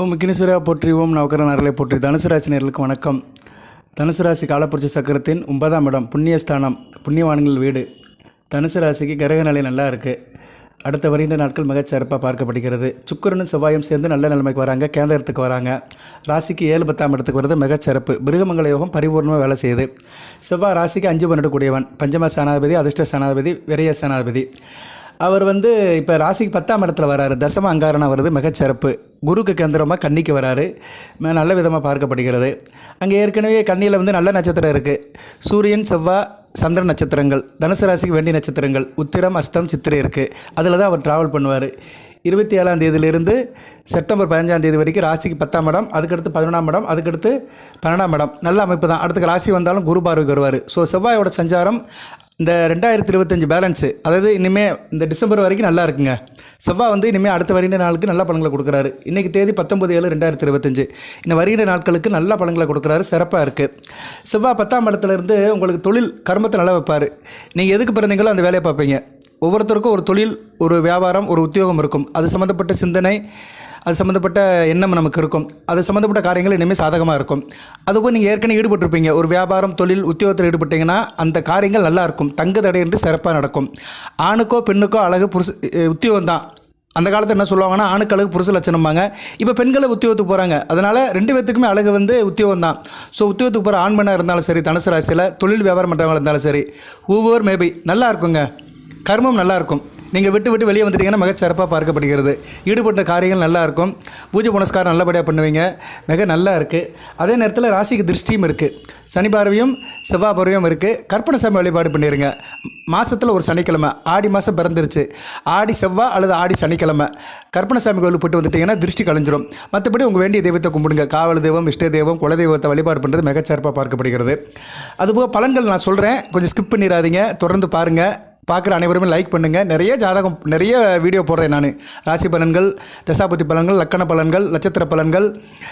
ஓம் விக்னேஸ்வரா போற்றி ஓம் நவக்கர நரலை போற்றி. தனுசு ராசி நேர்களுக்கு வணக்கம். தனுசு ராசி காலப்புரட்சி சக்கரத்தின் ஒன்பதாம் இடம் புண்ணியஸ்தானம் புண்ணியவான்கள் வீடு. தனுசு ராசிக்கு கிரக நிலை நல்லா இருக்குது அடுத்த வருகின்ற நாட்கள் மிகச் சிறப்பாக பார்க்கப்படுகிறது. சுக்கிரனும் செவ்வாயும் சேர்ந்து நல்ல நிலைமைக்கு வராங்க கேந்திரத்துக்கு வராங்க. ராசிக்கு ஏழு பத்தாம் இடத்துக்கு வருது மிகச் சிறப்பு. யோகம் பரிபூர்ணமாக வேலை செய்யுது. செவ்வாய் ராசிக்கு அஞ்சு பன்னெண்டு கூடியவன். பஞ்சம சனாதிபதி அதிர்ஷ்ட சனாதிபதி விரைய சனாதிபதி. அவர் வந்து இப்போ ராசிக்கு பத்தாம் இடத்துல வராரு. தசம அங்காரனா வருது மிகச்சிறப்பு குருக்கு கேந்திரமாக கன்னிக்கு வராரு. நல்ல விதமாக பார்க்கப்படுகிறது. அங்கே ஏற்கனவே கன்னியில் வந்து நல்ல நட்சத்திரம் இருக்குது சூரியன் செவ்வாய் சந்திர நட்சத்திரங்கள் தனுசு ராசிக்கு வேண்டிய நட்சத்திரங்கள் உத்திரம் அஸ்தம் சித்திரை இருக்குது அதில் தான் அவர் ட்ராவல் பண்ணுவார். இருபத்தி ஏழாம் தேதியிலிருந்து செப்டம்பர் பதினஞ்சாம் தேதி வரைக்கும் ராசிக்கு பத்தாம் இடம் அதுக்கடுத்து பதினொன்றாம் இடம் அதுக்கடுத்து பன்னெண்டாம் இடம். நல்ல அமைப்பு தான். அடுத்த ராசி வந்தாலும் குரு பார்வைக்கு வருவார். ஸோ செவ்வாயோட சஞ்சாரம் இந்த ரெண்டாயிரத்தி இருபத்தஞ்சு பேலன்ஸு அதாவது இனிமேல் இந்த டிசம்பர் வரைக்கும் நல்லா இருக்குங்க. செவ்வாய் வந்து இனிமேல் அடுத்த வருகின்ற நாளுக்கு நல்ல பழங்களை கொடுக்குறாரு. இன்றைக்கி தேதி பத்தொம்பது ஏழு ரெண்டாயிரத்தி இருபத்தஞ்சு இந்த வருகின்ற நாட்களுக்கு நல்ல பழங்களை கொடுக்குறாரு. சிறப்பாக இருக்குது செவ்வாய் பத்தாம் இடத்துலேருந்து உங்களுக்கு தொழில் கர்மத்தை நல்லா வைப்பார். நீங்கள் எதுக்கு பிறந்தீங்களோ அந்த வேலையை பார்ப்பீங்க. ஒவ்வொருத்தருக்கும் ஒரு தொழில் ஒரு வியாபாரம் ஒரு உத்தியோகம் இருக்கும். அது சம்மந்தப்பட்ட சிந்தனை அது சம்மந்தப்பட்ட எண்ணம் நமக்கு இருக்கும். அது சம்மந்தப்பட்ட காரியங்கள் இனிமேல் சாதகமாக இருக்கும். அதுபோல் நீங்கள் ஏற்கனவே ஈடுபட்டிருப்பீங்க. ஒரு வியாபாரம் தொழில் உத்தியோகத்தில் ஈடுபட்டீங்கன்னா அந்த காரியங்கள் நல்லாயிருக்கும் தங்க தடை என்று சிறப்பாக நடக்கும். ஆணுக்கோ பெண்ணுக்கோ அழகு புருஷ உத்தியோகம் தான். அந்த காலத்தில் என்ன சொல்லுவாங்கன்னா ஆணுக்கு அழகு புருஷ லட்சணம்பாங்க. இப்போ பெண்களை உத்தியோகத்துக்கு போகிறாங்க அதனால் ரெண்டு பேத்துக்குமே அழகு வந்து உத்தியோகம் தான். ஸோ உத்தியோகத்துக்கு போகிற ஆண் பெண்ணாக இருந்தாலும் சரி தனுசு ராசியில் தொழில் வியாபாரம் பண்ணுறவங்களாக இருந்தாலும் சரி ஒவ்வொரு மேபி நல்லா இருக்குங்க. கர்மம் நல்லாயிருக்கும் நீங்கள் விட்டு விட்டு வெளியே வந்துட்டீங்கன்னா மிக சிறப்பாக பார்க்கப்படுகிறது. ஈடுபட்ட காரியங்கள் நல்லா இருக்கும். பூஜை புனஸ்காரம் நல்லபடியாக பண்ணுவீங்க. மிக நல்லா இருக்குது அதே நேரத்தில் ராசிக்கு திருஷ்டியும் இருக்குது சனி பார்வையும் செவ்வாய் பார்வையும் இருக்குது கற்பனை சாமி வழிபாடு பண்ணிடுங்க மாதத்தில் ஒரு சனிக்கிழமை. ஆடி மாதம் பிறந்துருச்சு. ஆடி செவ்வாய் அல்லது ஆடி சனிக்கிழமை. கற்பனை சாமி கோயிலுக்கு போட்டு வந்துட்டீங்கன்னா திருஷ்டி கலைஞ்சிரும். மற்றபடி உங்கள் வேண்டிய தெய்வத்தை கும்பிடுங்க. காவல் தெய்வம் இஷ்ட தெய்வம் குல தெய்வத்தை வழிபாடு பண்ணுறது மிகச்சிறப்பாக பார்க்கப்படுகிறது. அதுபோக பலன்கள் நான் சொல்கிறேன் கொஞ்சம் ஸ்கிப் பண்ணிடாதீங்க. தொடர்ந்து பாருங்கள் பார்க்குற அனைவருமே லைக் பண்ணுங்கள் நிறைய ஜாதகம் நிறைய வீடியோ போடுறேன் நான். ராசி பலன்கள் தசாபதி பலன்கள் லக்கண பலன்கள் நட்சத்திர பலன்கள்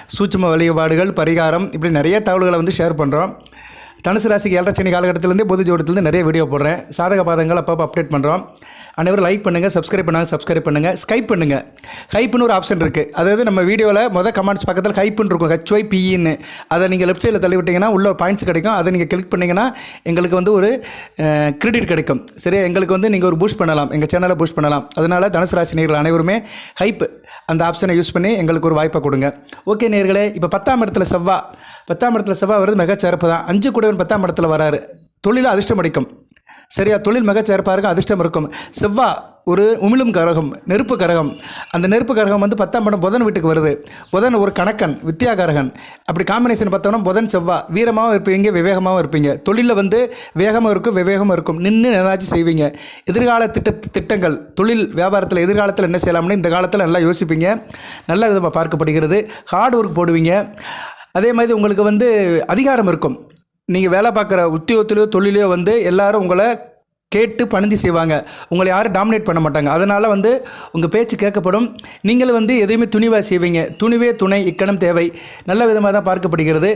சூட்சும வழிபாடுகள் பரிகாரம் இப்படி நிறைய தகவல்களை வந்து ஷேர் பண்ணுறோம் தனுசு ராசிக்கு ஏழரை சனி புது பொது ஜோடத்துலேருந்து நிறைய வீடியோ போடுறேன். சாதக பாதங்கள் அப்பப்போ அப்டேட் பண்ணுறோம் அனைவரும் லைக் பண்ணுங்கள் சப்ஸ்கிரைப் பண்ணாங்க சப்ஸ்கிரைப் பண்ணுங்கள் ஸ்கைப் பண்ணுங்கள் ஹைப்புன்னு ஒரு ஆப்ஷன் இருக்குது அதாவது நம்ம வீடியோவில் மொதல் கமெண்ட்ஸ் பக்கத்தில் ஹைப்புன்னு இருக்கும். ஹெச்ஒய் பிஇன்னு அதை நீங்கள் லெஃப்ட் சைடில் தள்ளி விட்டீங்கன்னா உள்ள பாயிண்ட்ஸ் கிடைக்கும். அதை நீங்கள் கிளிக் பண்ணிங்கன்னா எங்களுக்கு வந்து ஒரு கிரெடிட் கிடைக்கும். சரியா? எங்களுக்கு வந்து நீங்கள் ஒரு பூஸ்ட் பண்ணலாம். எங்கள் சேனலை பூஸ்ட் பண்ணலாம். அதனால் தனுசு ராசி நேர்கள் அனைவருமே ஹைப் அந்த ஆப்ஷனை யூஸ் பண்ணி எங்களுக்கு ஒரு வாய்ப்பை கொடுங்க. ஓகே நேர்களே இப்போ பத்தாம் இடத்துல செவ்வா. பத்தாம் இடத்துல செவ்வாய் வருது மிகச்சிறப்பு தான். அஞ்சு கூடவன் பத்தாம் இடத்துல வராரு. தொழில் அதிர்ஷ்டம் அடிக்கும் சரியா தொழில் மிகச் சிறப்பாக இருக்கும் அதிர்ஷ்டம் இருக்கும். செவ்வா ஒரு உமிழும் கரகம் நெருப்பு கரகம். அந்த நெருப்பு கரகம் வந்து பத்தாம் படம் புதன் வீட்டுக்கு வருது. புதன் ஒரு கணக்கன் வித்யாகரகன் அப்படி காம்பினேஷன் பார்த்தோம்னா புதன் செவ்வாய் வீரமாகவும் இருப்பீங்க விவேகமாகவும் இருப்பீங்க. தொழிலில் வந்து வேகமாக இருக்கும் விவேகமாக இருக்கும். நின்று ஏதாச்சும் செய்வீங்க. எதிர்கால திட்ட திட்டங்கள் தொழில் வியாபாரத்தில் எதிர்காலத்தில் என்ன செய்யலாம்னு இந்த காலத்தில் நல்லா யோசிப்பீங்க. நல்ல விதமாக பார்க்கப்படுகிறது. ஹார்ட் ஒர்க் போடுவீங்க. அதே மாதிரி உங்களுக்கு வந்து அதிகாரம் இருக்கும். நீங்கள் வேலை பார்க்குற உத்தியோகத்திலையோ தொழிலையோ வந்து எல்லாரும் உங்களை கேட்டு பணிந்து செய்வாங்க. உங்களை யாரும் டாமினேட் பண்ண மாட்டாங்க. அதனால் வந்து உங்கள் பேச்சு கேட்கப்படும். நீங்களும் வந்து எதையுமே துணிவாக செய்வீங்க. துணிவே துணை இக்கணம் தேவை. நல்ல விதமாக தான் பார்க்கப்படுகிறது.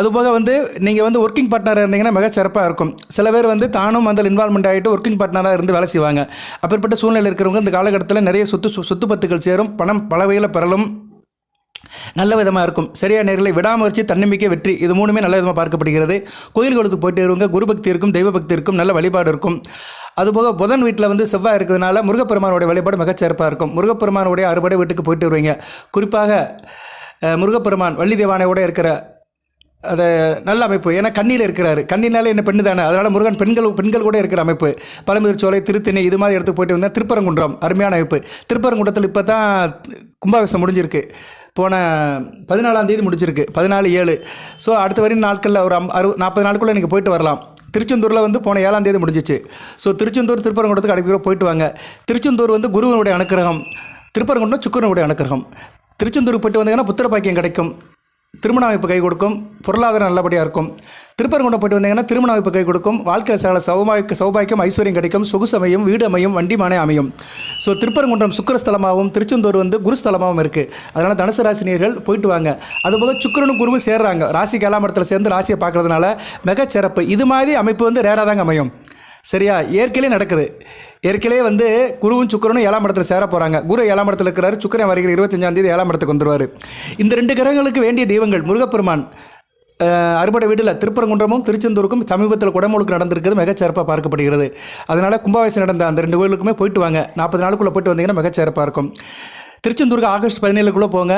அதுபோக வந்து நீங்கள் வந்து ஒர்க்கிங் பார்ட்னராக இருந்தீங்கன்னா மிக சிறப்பாக இருக்கும். சில பேர் வந்து தானும் அந்த இன்வால்மெண்ட் ஆகிட்டு ஒர்க்கிங் பார்ட்னராக இருந்து வேலை செய்வாங்க. அப்பேற்பட்ட சூழ்நிலை இருக்கிறவங்க இந்த காலகட்டத்தில் நிறைய சொத்து சொத்து பத்துக்கள் சேரும். பணம் பல வகையில் பெறலும். நல்ல விதமாக இருக்கும். சரியா நேர்களை விடாமுயற்சி தன்னம்பிக்கை வெற்றி இது மூணுமே நல்ல விதமாக பார்க்கப்படுகிறது. கோயில்களுக்கு போயிட்டு வருவங்க குரு பக்தி இருக்கும் தெய்வ பக்தி இருக்கும் நல்ல வழிபாடு இருக்கும். அதுபோக புதன் வீட்டில் வந்து செவ்வாய் இருக்கிறதுனால முருகப்பெருமானுடைய வழிபாடு மிகச்சிறப்பாக இருக்கும். முருகப்பெருமானுடைய அறுபடை வீட்டுக்கு போயிட்டு வருவீங்க. குறிப்பாக முருகப்பெருமான் வள்ளி தேவானையோட இருக்கிற அதை நல்ல அமைப்பு. ஏன்னா கண்ணியில் இருக்கிறாரு. கண்ணினாலே என்ன பெண்ணு தானே. அதனால் முருகன் பெண்கள் பெண்கள் கூட இருக்கிற அமைப்பு. பழமுதிர்ச்சோலை திருத்தணி இது மாதிரி இடத்துக்கு போயிட்டு வந்தால் திருப்பரங்குன்றம். அருமையான அமைப்பு. திருப்பரங்குன்றத்தில் இப்போ தான் கும்பாபிஷம் முடிஞ்சிருக்கு. போன பதினாலாம் தேதி முடிச்சிருக்கு பதினாலு ஏழு. ஸோ அடுத்த வரையும் நாட்களில் ஒரு அம் அறு நாற்பது நாளுக்குள்ளே நீங்கள் போயிட்டு வரலாம். திருச்செந்தூரில் வந்து போன ஏழாம் தேதி முடிஞ்சிச்சு. ஸோ திருச்செந்தூர் திருப்பரங்குன்றத்துக்கு அடிக்கிற போயிட்டு வாங்க. திருச்செந்தூர் வந்து குருவனுடைய அனுக்கிரகம் திருப்பரங்குன்றம் சுக்கரனுடைய அனுக்கிரகம். திருச்செந்தூருக்கு போயிட்டு வந்தீங்கன்னா புத்திர பாக்கியம் கிடைக்கும். திருமண அமைப்பு கை கொடுக்கும் பொருளாதாரம் நல்லபடியாக இருக்கும். திருப்பரங்குன்றம் போயிட்டு வந்தீங்கன்னா திருமண அமைப்பு கை கொடுக்கும். வாழ்க்கை சால சௌபாய்க்கு சௌபாக்கியம் ஐஸ்வர்யம் கிடைக்கும். சொகுசமையும் வீடு அமையும் வண்டி மானே அமையும். ஸோ திருப்பரங்குன்றம் சுக்கரஸ்தலமாகவும் திருச்செந்தூர் வந்து குருஸ்தலமாகவும் இருக்குது அதனால் தனுசு ராசினியர்கள் போயிட்டு வாங்க. அதுபோக சுக்கரனும் குருவும் சேர்றாங்க. ராசி கேலாமரத்தில் சேர்ந்து ராசியை பார்க்குறதுனால மிகச்சிறப்பு. இது மாதிரி அமைப்பு வந்து ரேராக தாங்க அமையும். சரியா? இயற்கையிலே நடக்குது. இயற்கையிலே வந்து குருவும் சுக்கரனும் ஏழாம் இடத்துல சேர போகிறாங்க குரு ஏழாம் இடத்துல இருக்கிறாரு. சுக்கரன் வருகிற இருபத்தஞ்சாம் தேதி ஏழாம் இடத்துக்கு வந்துடுவார் இந்த ரெண்டு கிரகங்களுக்கு வேண்டிய தெய்வங்கள் முருகப்பெருமான் அறுபடை வீட்டில் திருப்பரங்குன்றமும் திருச்செந்தூருக்கும் சமீபத்தில் குடமுழுக்கு நடந்திருக்கிறது மிகச்சிறப்பாக பார்க்கப்படுகிறது. அதனால் கும்பாபிஷேகம் நடந்த அந்த ரெண்டு கோயிலுக்குமே போயிட்டு வாங்க. நாற்பது நாளுக்குள்ளே போயிட்டு வந்தீங்கன்னா மிகச்சிறப்பாக இருக்கும். திருச்செந்தூருக்கு ஆகஸ்ட் பதினேழுக்குள்ளே போங்க.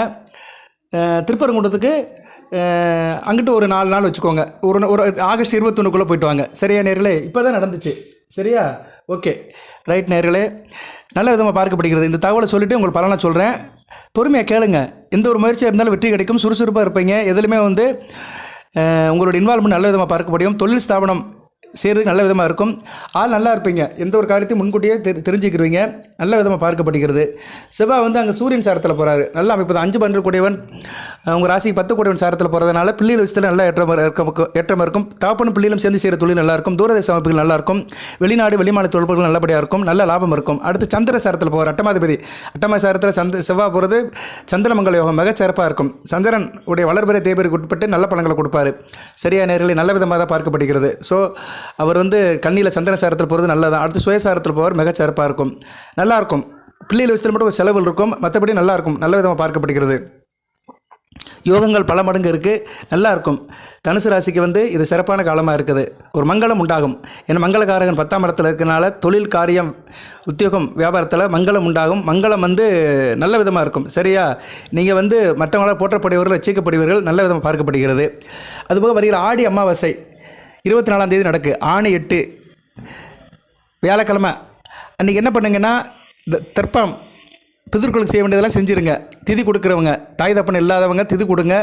திருப்பரங்குன்றத்துக்கு அங்கிட்டு ஒரு நாலு நாள் வச்சுக்கோங்க. ஒரு ஒரு ஆகஸ்ட் இருபத்தொன்றுக்குள்ளே போயிட்டு வாங்க சரியா நேர்களே? இப்போ தான் நடந்துச்சு. சரியா? ஓகே. ரைட் நேர்களே. நல்ல விதமாக பார்க்கப்படுகிறது இந்த தகவலை சொல்லிவிட்டு உங்களுக்கு பலனை சொல்கிறேன் பொறுமையாக கேளுங்க. எந்த ஒரு முயற்சியாக இருந்தாலும் வெற்றி கிடைக்கும். சுறுசுறுப்பாக இருப்பீங்க. எதுலையுமே வந்து உங்களோட இன்வால்மெண்ட் நல்ல விதமாக பார்க்க முடியும். தொழில் ஸ்தாபனம் செய்கிறதுக்கு நல்ல விதமாக இருக்கும். ஆள் நல்லா இருப்பீங்க. எந்த ஒரு காரியத்தையும் முன்கூட்டியே தெரி தெரிஞ்சுக்கிருவீங்க. நல்ல விதமாக பார்க்கப்படுகிறது. செவ்வாய் வந்து அங்கே சூரியன் சாரத்தில் போகிறாரு நல்ல அமைப்பு தான். அஞ்சு பன்று கூடியவன் உங்கள் ராசிக்கு பத்து கூடியவன் சாரத்தில் போகிறதுனால பிள்ளைகள் விஷயத்தில் நல்லா ஏற்றமாக இருக்கும். ஏற்றம் இருக்கும். தாப்பனும் பிள்ளைகளும் சேர்ந்து செய்கிற தொழில் நல்லா இருக்கும். தூரதேச அமைப்புகள் நல்லாயிருக்கும் வெளிநாடு வெளிமாநில தொழில்கள் நல்லபடியாக இருக்கும். நல்ல லாபம் இருக்கும். அடுத்து சந்திர சாரத்தில் போகிற அட்டமாதிபதி. அட்டமா சாரத்தில் சந்த செவ்வாய் போகிறது சந்திரமங்கல யோகம். மிக சிறப்பாக இருக்கும். சந்திரன் உடைய வளர்பிறை தேவருக்கு உட்பட்டு நல்ல பலன்களை கொடுப்பாரு. சரியான நேர்களை நல்ல விதமாக தான் பார்க்கப்படுகிறது. ஸோ அவர் வந்து கண்ணியில் சந்தன சாரத்தில் போகிறது நல்லதான் அடுத்து சுயசாரத்தில் போவார் மிகச்சிறப்பாக இருக்கும். நல்லாயிருக்கும். பிள்ளைகள் விஷயத்தில் மட்டும் ஒரு செலவு இருக்கும். மற்றபடி நல்லா இருக்கும் நல்ல விதமாக பார்க்கப்படுகிறது. யோகங்கள் பல மடங்கு இருக்குது நல்லா இருக்கும் தனுசு ராசிக்கு வந்து இது சிறப்பான காலமாக இருக்குது. ஒரு மங்களம் உண்டாகும். ஏன்னா மங்களகாரகன் பத்தாம் இடத்துல இருக்கனால தொழில் காரியம் உத்தியோகம் வியாபாரத்தில் மங்களம் உண்டாகும். மங்களம் வந்து நல்ல விதமாக இருக்கும். சரியா? நீங்கள் வந்து மற்றவங்களால் போற்றப்படுவர்கள் ரசிக்கப்படுவீர்கள் நல்ல விதமாக பார்க்கப்படுகிறது. அதுபோக வருகிற ஆடி அமாவாசை. இருபத்தி நாலாம் தேதி நடக்கு. ஆணி எட்டு. வியாழக்கிழமை. அன்றைக்கி என்ன பண்ணுங்கன்னா இந்த தர்ப்பணம் பிதர்களுக்கு செய்ய வேண்டியதெல்லாம் செஞ்சுருங்க. திதி கொடுக்குறவங்க தாய் தப்பன் இல்லாதவங்க திதி கொடுங்க.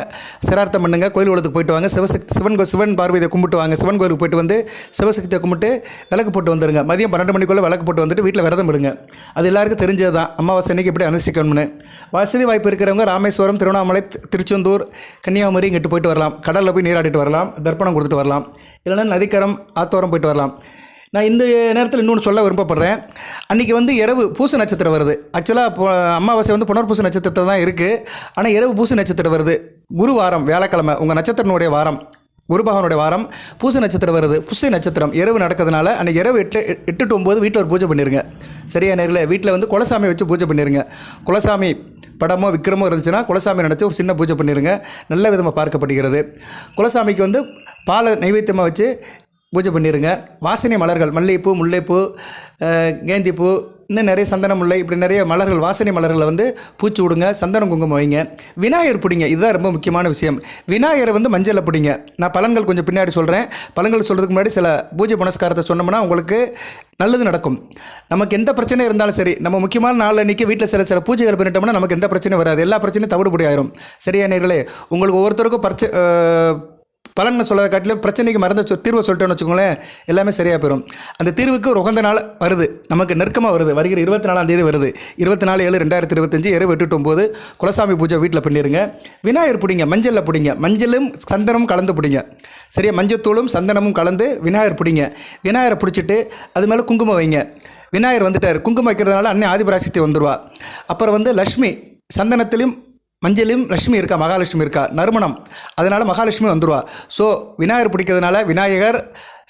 சிரார்த்தம் பண்ணுங்கள் கோயில் குளத்துக்கு போயிட்டு வாங்க. சிவசக்தி சிவன் சிவன் பார்வதியை கும்பிட்டு வாங்க. சிவன் கோயிலுக்கு போயிட்டு வந்து சிவசக்தியை கும்பிட்டு விளக்கு போட்டு வந்துடுங்க மதியம் பன்னெண்டு மணிக்குள்ளே விளக்கு போட்டு வந்துட்டு வீட்டில் விரதம் விடுங்க அது எல்லாருக்கும் தெரிஞ்சது தான் அமாவாசை அன்றைக்கி எப்படி அனுஷ்டிக்கணும்னு. வசதி வாய்ப்பு இருக்கிறவங்க ராமேஸ்வரம் திருவண்ணாமலை திருச்செந்தூர் கன்னியாகுமரி இங்கிட்டு போயிட்டு வரலாம். கடலில் போய் நீராடிட்டு வரலாம். தர்ப்பணம் கொடுத்துட்டு வரலாம். இல்லைன்னா நதிக்கரம் ஆத்தோரம் போயிட்டு வரலாம். நான் இந்த நேரத்தில் இன்னொன்று சொல்ல விருப்பப்படுறேன் அன்றைக்கி வந்து இரவு பூச நட்சத்திரம் வருது. ஆக்சுவலாக இப்போ அமாவாசை வந்து புனர்பூச நட்சத்திரத்தில் தான் இருக்குது ஆனால் இரவு பூச நட்சத்திரம் வருது. குரு வாரம் வியாழக்கிழமை உங்கள் நட்சத்திரனுடைய வாரம் குரு பகவானுடைய வாரம் பூச நட்சத்திரம் வருது. புசை நட்சத்திரம் இரவு நடக்கிறதுனால அன்றைக்கி இரவு எட்டு எட்டு டு ஒம்பது வீட்டில் ஒரு பூஜை பண்ணிடுங்க சரியா நேரில்? வீட்டில் வந்து குலசாமி வச்சு பூஜை பண்ணிடுங்க குலசாமி படமோ விக்ரமோ இருந்துச்சுன்னா குலசாமி நினச்சி ஒரு சின்ன பூஜை பண்ணிடுங்க நல்ல விதமாக பார்க்கப்படுகிறது. குலசாமிக்கு வந்து பாலை நைவேத்தியமாக வச்சு பூஜை பண்ணிடுங்க வாசனை மலர்கள் மல்லிகைப்பூ முல்லைப்பூ கேந்திப்பூ இன்னும் நிறைய சந்தன முல்லை இப்படி நிறைய மலர்கள் வாசனை மலர்களை வந்து பூச்சி விடுங்க சந்தனம் குங்குமம் வைங்க. விநாயகர் பிடிங்க இதுதான் ரொம்ப முக்கியமான விஷயம். விநாயகரை வந்து மஞ்சளில் பிடிங்க. நான் பலன்கள் கொஞ்சம் பின்னாடி சொல்கிறேன் பலன்கள் சொல்கிறதுக்கு முன்னாடி சில பூஜை புனஸ்காரத்தை சொன்னோம்னா உங்களுக்கு நல்லது நடக்கும். நமக்கு எந்த பிரச்சனை இருந்தாலும் சரி நம்ம முக்கியமான நாள் அன்றைக்கி வீட்டில் சில சில பூஜைகள் பண்ணிட்டோம்னா நமக்கு எந்த பிரச்சனையும் வராது. எல்லா பிரச்சனையும் தவிடுபடி ஆயிரும். சரியா நேர்களே? உங்களுக்கு ஒவ்வொருத்தருக்கும் பிரச்சனை பலன்னு சொல்கிறத காட்டிலும் பிரச்சனைக்கு மறந்து தீர்வை சொல்லிட்டோன்னு வச்சுக்கோங்களேன் எல்லாமே சரியாக போயிடும் அந்த தீர்வுக்கு உகந்த நாள் வருது. நமக்கு நெருக்கமாக வருது. வருகிற இருபத்தி நாலாம் தேதி வருது. இருபத்தி நாலு ஏழு ரெண்டாயிரத்தி இருபத்தஞ்சு இரவு எட்டு ஒம்பது குலசாமி பூஜை வீட்டில் பண்ணிடுங்க. விநாயகர் பிடிங்க மஞ்சளில் பிடிங்க. மஞ்சளும் சந்தனமும் கலந்து பிடிங்க. சரியா? மஞ்சத்தூளும் சந்தனமும் கலந்து விநாயகர் பிடிங்க. விநாயகரை பிடிச்சிட்டு அது மேலே குங்குமம் வைங்க. விநாயகர் வந்துட்டார். குங்குமம் வைக்கிறதுனால அன்னை ஆதிபராசக்தி வந்துடுவா அப்புறம் வந்து லக்ஷ்மி சந்தனத்திலையும் மஞ்சளையும் லட்சுமி இருக்கா மகாலட்சுமி இருக்கா? நறுமணம். அதனால் மகாலட்சுமி வந்துடுவா ஸோ விநாயகர் பிடிக்கிறதுனால விநாயகர்